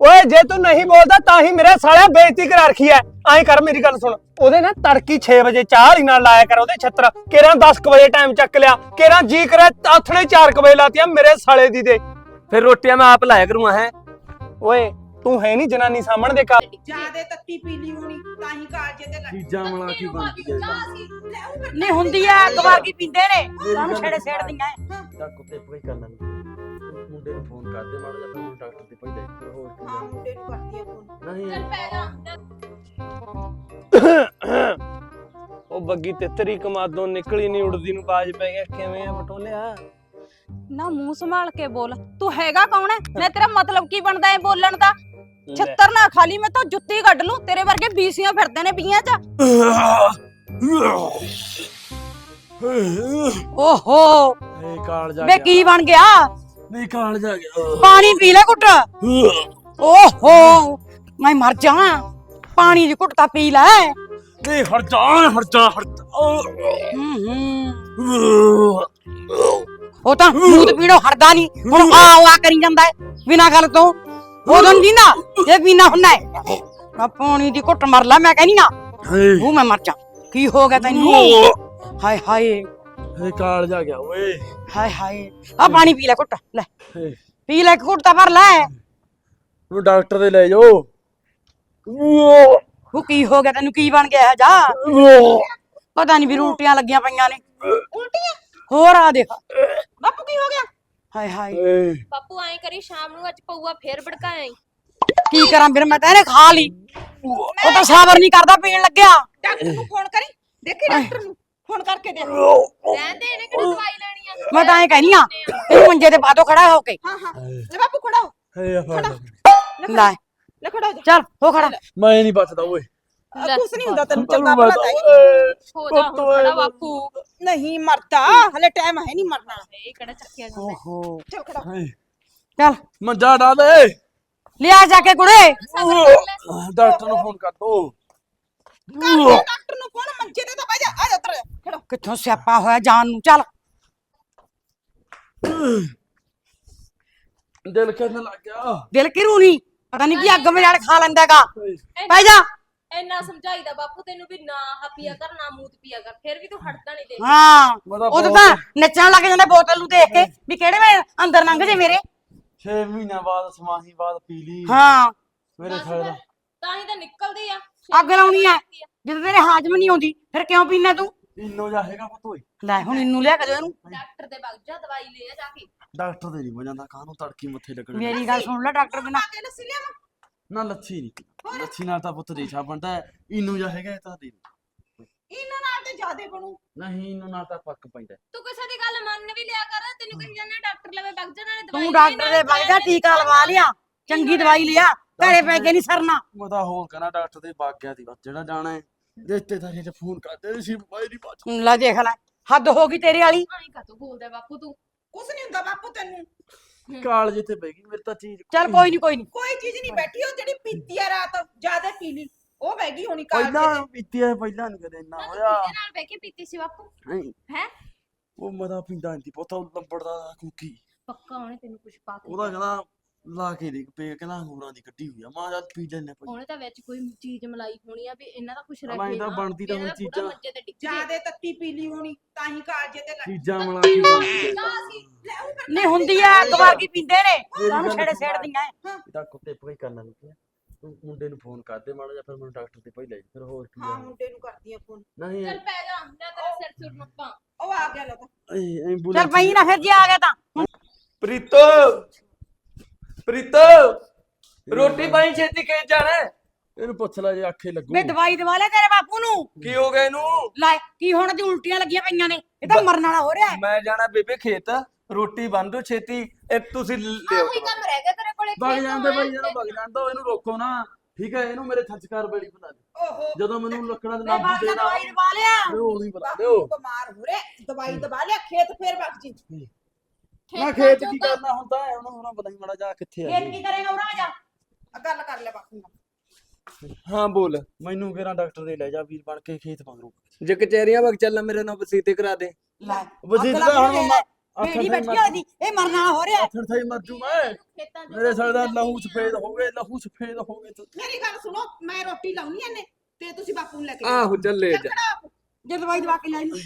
ਓਏ ਜੇ ਤੂੰ ਨਹੀਂ ਬੋਲਦਾ ਤਾਂ ਹੀ ਮੇਰੇ ਸਾਲਿਆ ਬੇਇੱਜ਼ਤੀ ਕਰਾ ਰੱਖੀ ਐ। ਐਂ ਕਰ ਮੇਰੀ ਗੱਲ ਸੁਣ। ਉਹਦੇ ਨਾ ਤੜਕੀ 6 ਵਜੇ ਚਾਹ ਹੀ ਨਾਲ ਲਾਇਆ ਕਰ ਉਹਦੇ ਛੱਤਰ। ਕੇਰਾਂ 10 ਕੁ ਵਜੇ ਟਾਈਮ ਚੱਕ ਲਿਆ। ਕੇਰਾਂ ਜੀ ਕਰੇ ਆਥਣੇ 4 ਕੁ ਵਜੇ ਲਾਤੀਆਂ ਮੇਰੇ ਸਾਲੇ ਦੀ ਦੇ। ਫਿਰ ਰੋਟੀਆਂ ਮੈਂ ਆਪ ਲਾਇਆ ਕਰੂੰਗਾ ਹੈ? ਓਏ ਤੂੰ ਹੈ ਨਹੀਂ ਜਨਾਨੀ ਸਾਹਮਣ ਦੇ ਕਾ ਜਿਆਦੇ ਤੱਤੀ ਪੀਲੀ ਹੋਣੀ ਤਾਂ ਹੀ ਕਾਲਜੇ ਤੇ ਲੱਗ ਚੀਜ਼ਾਂ ਮਲਾ ਕੀ ਬਣਦੀ ਹੈ ਨਹੀਂ ਹੁੰਦੀ ਆ ਗਵਾ ਕੀ ਪੀਂਦੇ ਨੇ। ਸਾਨੂੰ ਛੇੜੇ ਛੇੜਦੀਆਂ ਐ। ਤਾਂ ਕੁੱਤੇ ਪਈ ਕਰਨਾ ਮੁੰਡੇ ਨੂੰ ਫੋਨ ਕਰਦੇ ਮਾੜਾ ਜਿਹਾ ਫਿਰ ਡਾਕਟਰ ਦੇ ਪਹਿਲੇ ਫਿਰ ਹੋਰ ਕੀ ਹਾਂ ਮੁੰਡੇ ਨੂੰ ਕਰਦੀ ਆ ਫੋਨ। ਨਹੀਂ ਉਹ ਬੱਗੀ ਤਿੱਤਰੀ ਕਮਾਦੋਂ ਨਿਕਲੀ ਨਹੀਂ ਉੜਦੀ ਨੂੰ ਬਾਜ ਪੈ ਗਿਆ ਕਿਵੇਂ ਆ ਬਟੋਲਿਆ ਨਾ ਮੂੰਹ ਸੰਭਾਲ ਕੇ ਬੋਲ ਤੂੰ ਹੈਗਾ ਕੌਣ ਹੈ ਮੈਂ ਤੇਰਾ ਮਤਲਬ ਕੀ ਬਣਦਾ ਹੈ ਬੋਲਣ ਦਾ? ਛੱਤਰ ਨਾ ਖਾਲੀ ਮੈਂ ਤਾਂ ਜੁੱਤੀ ਕੱਢ ਲੂੰ ਤੇਰੇ ਵਰਗੇ ਬੀਸੀਆਂ ਫਿਰਦੇ ਨੇ ਪੀਆਂ ਚ। ਓਹੋ। ਏ ਕਾਲ ਜਾ ਵੇ ਕੀ ਬਣ ਗਿਆ? ਨਹੀਂ ਕਾਲ ਜਾ ਗਿਆ। ਪਾਣੀ ਪੀ ਲੈ ਘੁੱਟ। ਓਹੋ ਮੈਂ ਮਰ ਜਾ ਪਾਣੀ ਦੀ ਘੁੱਟ ਤਾਂ ਪੀ ਲੈ। ਨਹੀਂ ਹਟ ਜਾ ਹਟ ਜਾ ਹਟ ਉਹ ਤਾਂ ਮੂੰਹ ਤੇ ਪੀਣੋ ਹਟਦਾ ਨਹੀਂ। ਹੁਣ ਆ ਆ ਕਰੀ ਜਾਂਦਾ ਹੈ ਬਿਨਾਂ ਗੱਲ ਤੋਂ। ਉਦੋਂ ਨਹੀਂ ਨਾ ਇਹ ਪੀਣਾ ਹੁੰਦਾ ਹੈ। ਪਾਣੀ ਦੀ ਘੁੱਟ ਮਰ ਲੈ ਮੈਂ ਕਹਿੰਦੀ ਨਾ ਹੇ। ਮੈਂ ਮਰ ਜਾ। ਕੀ ਹੋ ਗਿਆ ਤੈਨੂੰ? ਹਾਏ ਹਾਏ। ਏ ਕਾਲ ਜਾ ਗਿਆ ਓਏ। ਹਾਏ ਹਾਏ ਆ ਪਾਣੀ ਪੀ ਲੈ ਘੁੱਟ ਲੈ। ਪੀ ਲੈ ਇੱਕ ਘੁੱਟ ਤਾਂ ਭਰ ਲੈ। ਉਹ ਡਾਕਟਰ ਦੇ ਲੈ ਜਾਓ। ਉਹ ਕੀ ਹੋ ਗਿਆ ਤੈਨੂੰ ਕੀ ਬਣ ਗਿਆ ਇਹ ਜਾ ਪਤਾ ਨਹੀਂ ਵੀ ਉਲਟੀਆਂ ਲੱਗੀਆਂ ਪਈਆਂ ਨੇ। ਉਲਟੀਆਂ? ਹੋਰ ਆ ਦੇਖ। ਬਾਪੂ ਕੀ ਹੋ ਗਿਆ? ਹਾਏ ਹਾਏ। ਬਾਪੂ ਐਂ ਕਰੀ ਸ਼ਾਮ ਨੂੰ ਅੱਜ ਪਊਆ ਫੇਰ ਭੜਕਾਇਆ ਕੀ ਕਰਾਂ ਫਿਰ ਮੈਂ ਤਾਂ ਇਹਨੇ ਖਾ ਲਈ। ਉਹ ਤਾਂ ਸਾਬਰ ਨਹੀਂ ਕਰਦਾ ਪੀਣ ਲੱਗਿਆ। ਡਾਕਟਰ ਨੂੰ ਫੋਨ ਕਰੀ ਦੇਖੀ ਡਾਕਟਰ ਨੂੰ। ਫੋਨ ਕਰਕੇ ਦੇਖ ਰਹਿੰਦੇ ਇਹਨੇ ਕਿਹੜੀ ਦਵਾਈ ਲੈਣੀ ਆ? ਮੈਂ ਤਾਂ ਐਂ ਕਹਿਨੀ ਆ ਇਹਨੂੰ ਮੰਜੇ ਤੇ ਬਾਤੋਂ ਖੜਾ ਹੋ ਕੇ। ਹਾਂ ਹਾਂ। ਲੈ ਬਾਪੂ ਖੜਾ ਹੋ। ਲੈ। ਲੈ ਖੜਾ ਹੋ। ਜਾ। ਚੱਲ ਹੋ ਖੜਾ। ਮੈਂ ਨਹੀਂ ਬਚਦਾ ਓਏ। ਕੁਛ ਨਹੀਂ ਹੁੰਦਾ ਤੈਨੂੰ ਚੰਗਾ ਭਲਾ ਤਾਂ ਹੀ। ਹੋ ਜਾ ਹੁਣ ਖੜਾ ਬਾਪੂ। ਨਹੀਂ ਮਰਦਾ ਹਲੇ ਟਾਈਮ ਹੈ ਨਹੀਂ ਮਰਨਾ। ਇਹ ਕਿਹੜਾ ਚੱਕਿਆ ਜਾਂਦਾ? ਓਹੋ। ਚੱਲ ਖੜਾ ਚੱਲ। ਮੰਜਾ ਡਾ ਦੇ। ਲਿਆ ਜਾ ਕੇ ਕੁੜੇ। ਡਾਕਟਰ ਨੂੰ ਫੋਨ ਕਰ ਦੋ ਕਰ ਦੇ। ਡਾਕਟਰ ਨੂੰ ਫੋਨ ਮੰਜੇ ਤੇ ਤਾਂ ਬਹਿ ਜਾ ਆ ਜਾ ਉੱਤਰ। ਖੜਾ। ਹੋ। ਕਿੱਥੋਂ ਸਿਆਪਾ ਹੋਇਆ ਜਾਨ ਨੂੰ? ਚੱਲ। ਦਿਲ ਕਿੰਨ ਲੱਗ ਗਿਆ। ਦਿਲ ਕਿਰੂ ਨਹੀਂ ਪਤਾ ਨਹੀਂ ਕੀ ਅੱਗ ਮੇਰੇ ਨਾਲ ਖਾ ਲੈਂਦਾਗਾ ਪੈ ਜਾ। ਇੰਨਾ ਸਮਝਾਈਦਾ ਬਾਪੂ ਤੈਨੂੰ ਵੀ ਨਾ ਹਪੀਆ ਕਰ ਨਾ ਮੂਤ ਪੀਆ ਕਰ ਫਿਰ ਵੀ ਤੂੰ ਹਟਦਾ ਨਹੀਂ ਦੇ ਹਾਂ। ਮੈਂ ਤਾਂ ਉਹ ਬਹੁਤ- ਤਾਂ ਨੱਚਣ ਲੱਗ ਜਾਂਦਾ ਬੋਤਲ ਨੂੰ ਦੇਖ ਕੇ ਵੀ ਕਿਹੜੇ ਵੇ ਅੰਦਰ ਲੰਘ ਜੇ ਮੇਰੇ। 6 ਮਹੀਨਿਆਂ ਬਾਅਦ ਸਮਾਹੀ ਬਾਅਦ ਪੀ ਲਈ। ਹਾਂ। ਮੇਰੇ ਖਿਆਲ ਦਾ ਤਾਂ ਹੀ ਤਾਂ ਨਿਕਲਦੀ ਆ। ਅੱਗ ਲਾਉਣੀ ਐ ਜਦੋਂ ਤੇਰੇ ਹਾਜ਼ਮ ਨਹੀਂ ਆਉਂਦੀ ਫਿਰ ਕਿਉਂ ਪੀਣਾ ਤੂੰ? ਇੰਨੋ ਜਾ ਹੈਗਾ ਪੁੱਤ ਓਏ। ਲੈ ਹੁਣ ਇਹਨੂੰ ਲਿਆ ਕੇ ਦੇ ਇਹਨੂੰ ਡਾਕਟਰ ਦੇ ਵਗ ਜਾ ਦਵਾਈ ਲੈ ਆ ਜਾ ਕੇ। ਡਾਕਟਰ ਦੇ ਨਹੀਂ ਵਜਾਂਦਾ ਕਾਹਨੂੰ ਤੜਕੀ ਮੱਥੇ ਲੱਗਣ ਮੇਰੀ ਗੱਲ ਸੁਣ ਲੈ ਡਾਕਟਰ ਬਿਨਾ। ਆ ਕੇ ਲੱਸੀ ਲਿਆਵਾਂ। ਨਾ ਲੱਛੀ ਨਹੀਂ ਲੱਛੀ ਨਾਲ ਤਾਂ ਪੁੱਤ ਰੇਸ਼ਾ ਬਣਦਾ ਹੈ। ਇੰਨੋ ਜਾ ਹੈਗਾ ਇਹ ਤਾਂ ਦੇ। ਇਹਨਾਂ ਨਾਲ ਤੇ ਜ਼ਿਆਦੇ ਬਣੂ। ਨਹੀਂ ਇੰਨੋ ਨਾਲ ਤਾਂ ਪੱਕ ਪੈਂਦਾ। ਤੂੰ ਕਿਸੇ ਦੀ ਗੱਲ ਮੰਨ ਵੀ ਲਿਆ ਕਰ ਤੈਨੂੰ ਕਹੀ ਜਾਂਦਾ ਡਾਕਟਰ ਲਵੇ ਵਗ ਜਾ ਨਾਲੇ ਦਵਾਈ ਤੂੰ ਡਾਕਟਰ ਦੇ ਵਗ ਜਾ ਟੀਕਾ ਲਵਾ ਲਿਆ। ਚੰਗੀ ਦਵਾਈ ਲਿਆ। ਘਰੇ ਪੈ ਕੇ ਨਹੀਂ ਸਰਨਾ। ਤਾਂ ਹੋਰ ਕਹਣਾ ਡਾਕਟਰ ਦੇ ਬਾਗ ਗਿਆ ਸੀ ਬਸ ਜਿਹੜਾ ਜਾਣਾ ਹੈ। ਰਿਸ਼ਤੇਦਾਰੀ ਤੇ ਫੋਨ ਕਰਦੇ ਸੀ ਬਾਈ ਦੀ ਬਾਤ। ਲੈ ਦੇਖ ਲੈ ਹੱਦ ਹੋ ਗਈ ਤੇਰੇ ਵਾਲੀ। ਆਈ ਕਾ ਤੂੰ ਬੋਲਦਾ ਬਾਪੂ ਤੂੰ? ਕੁਛ ਨਹੀਂ ਹੁੰਦਾ ਬਾਪੂ ਤੈਨੂੰ। ਕਾਲ ਜਿੱਥੇ ਪੈ ਗਈ ਮੇਰੇ ਤਾਂ ਚੀਜ਼ ਚੱਲ ਕੋਈ ਨਹੀਂ ਕੋਈ ਨਹੀਂ ਕੋਈ ਚੀਜ਼ ਨਹੀਂ ਬੈਠੀ ਉਹ ਜਿਹੜੀ ਪੀਤੀ ਆ ਰਾਤ ਜ਼ਿਆਦੇ ਪੀ ਲਈ। ਉਹ ਬਹਿ ਗਈ ਹੋਣੀ ਕਾਲਜੇ ਪਹਿਲਾਂ ਪੀਤੀ ਹੈ ਪਹਿਲਾਂ ਨਹੀਂ ਕਦੇ ਇੰਨਾ ਹੋਇਆ। ਕਿਹਦੇ ਨਾਲ ਬਹਿ ਕੇ ਪੀਤੀ ਸੀ ਬਾਪੂ। ਨਹੀਂ। ਹੈ? ਉਹ ਮਦਾ ਪਿੰਦਾ ਨਹੀਂ ਪੁੱਤ ਉਹ ਲੰਬੜਦਾ ਕੁੱਕੀ। ਪੱਕਾ ਉਹਨੇ ਤੈਨੂੰ ਕੁਝ ਪਾ ਕੇ ਉਹਦਾ ਕਹਿੰਦਾ ਲਾ ਕੇ ਦੇਖ ਪੇ ਕਹਿੰਦਾ ਅੰਗੂਰਾਂ ਦੀ ਕੱਢੀ ਹੋਈ ਆ। ਮਾਂ ਜਦ ਪੀ ਲੈਣੇ ਪਈ ਉਹਨੇ ਤਾਂ ਵਿੱਚ ਕੋਈ ਚੀਜ਼ ਮਲਾਈ ਹੋਣੀ ਆ ਵੀ ਇਹਨਾਂ ਦਾ ਕੁਝ ਅਲਾ ਰੱਖੇ ਨਾ ਬਣਦੀ ਤਾਂ ਹੁਣ ਚੀਜ਼ਾਂ। ਮੰਜੇ ਤੇ ਡਿੱਗ ਗਿਆ ਜ਼ਿਆਦੇ ਤੱਤੀ ਪੀਲੀ ਹੋਣੀ ਤਾਂ ਹੀ ਕਾਲਜੇ ਤੇ ਲੱਗ ਚੀਜ਼ਾਂ ਮਲਾ ਕੇ ਬਣਦੀ ਲੈ ਉਹ ਕਰ ਨਹੀਂ ਹੁੰਦੀ ਆ ਗਵਾ ਕੀ ਪੀਂਦੇ ਨੇ। ਸਾਨੂੰ ਛੇੜੇ ਛੇੜਦੀਆਂ ਐ। ਇਹਦਾ ਕੁੱਤੇ ਪਈ ਕਰਨਾ ਨਹੀਂ ਤੂੰ ਮੁੰਡੇ ਨੂੰ ਫੋਨ ਕਰਦੇ ਮਾੜਾ ਜਿਹਾ ਫਿਰ ਮੈਨੂੰ ਡਾਕਟਰ ਤੇ ਪਹਿਲੇ ਫਿਰ ਹੋਰ ਕੀ ਹਾਂ ਆ ਮੁੰਡੇ ਨੂੰ ਕਰਦੀ ਆ ਫੋਨ। ਨਹੀਂ। ਚੱਲ ਪੈ ਜਾ ਲੈ ਤੇਰਾ ਸਿਰ ਸੁਰ ਮੱਪਾਂ ਉਹ ਆ ਗਿਆ ਇਹ ਚੱਲ ਪਈ ਨਾ ਫਿਰ ਜੇ ਆ ਗਿਆ ਤਾਂ। ਪ੍ਰੀਤੋ! ਪ੍ਰੀਤੋ ਰੋਟੀ ਪਾਣੀ ਛੇਤੀ ਕੇ ਜਾਣਾ ਹੈ। ਇਹਨੂੰ ਪੁੱਛ ਲੈ ਜੇ ਆਖੇ ਲੱਗੂ। ਵੇ ਦਵਾਈ ਦਵਾ ਲੈ ਤੇਰੇ ਬਾਪੂ ਨੂੰ। ਕੀ ਹੋ ਗਿਆ ਇਹਨੂੰ? ਲੈ ਕੀ ਹੁਣ ਦੀ ਉਲਟੀਆਂ ਲੱਗੀਆਂ ਪਈਆਂ ਨੇ? ਇਹ ਤਾਂ ਮਰਨ ਵਾਲਾ ਹੋ ਰਿਹਾ ਹੈ। ਮੈਂ ਜਾਣਾ ਬੇਬੇ ਖੇਤ ਰੋਟੀ ਬਣ ਦੋ ਛੇਤੀ ਇਹ ਤੁਸੀਂ ਲਿਓ ਆਹੀ ਕੰਮ ਰਹਿ ਗਿਆ ਤੇਰੇ ਕੋਲੇ ਵਗ ਖੇਤ ਜਾਂਦੇ ਬਈ ਜਦੋਂ ਵਗ ਜਾਂਦਾ ਇਹਨੂੰ ਰੋਕੋ ਨਾ। ਠੀਕ ਹੈ ਇਹਨੂੰ ਮੇਰੇ ਥੱਚਕਾਰ ਬੜੀ ਬਣਾ ਦੇ। ਜਦੋਂ ਮੈਨੂੰ ਲੱਕੜਾਂ ਦੇ ਵੇ ਨਾਮ ਬਾਪ ਦੇ ਦਵਾਈ ਦਵਾ ਲਿਆ। ਉਹ ਨਹੀਂ ਬੁਲਾ ਦਿਓ ਬਿਮਾਰ ਹੋ ਰਿਹਾ ਦਵਾਈ ਦਵਾ ਲਿਆ ਖੇਤ ਫੇਰ ਵਗ ਜੀ। ਮੈਂ ਖੇਤ ਕੀ ਕਰਨਾ ਹੁੰਦਾ ਹੈ ਉਹਨੂੰ ਹੁਣ ਪਤਾ ਨਹੀਂ ਮੜਾ ਜਾ ਕਿੱਥੇ ਆ ਫੇਰ ਕੀ ਕਰੇਗਾ ਉਰਾ ਜਾ। ਆ ਗੱਲ ਕਰ ਲੈ ਬਾਪੂ ਨਾਲ। ਹਾਂ ਬੋਲ। ਮੈਨੂੰ ਕਿਹੜਾ ਡਾਕਟਰ ਦੇ ਲੈ ਜਾ ਵੀਰ ਬਣ ਕੇ ਖੇਤ ਮੰਗਰੂ ਜੇ ਕਚਹਿਰੀਆਂ ਵਗ ਚੱਲਣਾ ਮੇਰੇ ਨਾਲ ਵਸੀਤੇ ਕਰਾ ਦੇ। ਲੈ ਲੱਗ ਹੁਣ ਰਹੀ ਮੈਂ ਹੈ। ਬੇੜੀ ਬੈਠੀ ਹੋਈ ਦੀ ਇਹ ਮਰਨ ਹੋ ਰਿਹਾ। ਆਥਣ ਸਹੀ ਮਰ ਜੂ ਮੈਂ। ਖੇਤਾਂ ਮੇਰੇ ਸਾਲੇ ਦਾ ਲਹੂ ਸਫੇਦ ਹੋ ਗਏ ਲਹੂ ਸਫੇਦ ਹੋ ਗਏ ਤੇ- ਮੇਰੀ ਗੱਲ ਸੁਣੋ ਮੈਂ ਰੋਟੀ ਲਾਉਣੀ ਐ ਨੇ ਤੇ ਤੁਸੀਂ ਬਾਪੂ ਨੂੰ ਲੈ ਕੇ ਆਹੋ ਚੱਲੇ ਚੱਲ ਖੜਾ ਜੇ ਦਵਾਈ ਦਵਾ ਕੇ ਲੈ ਲਈ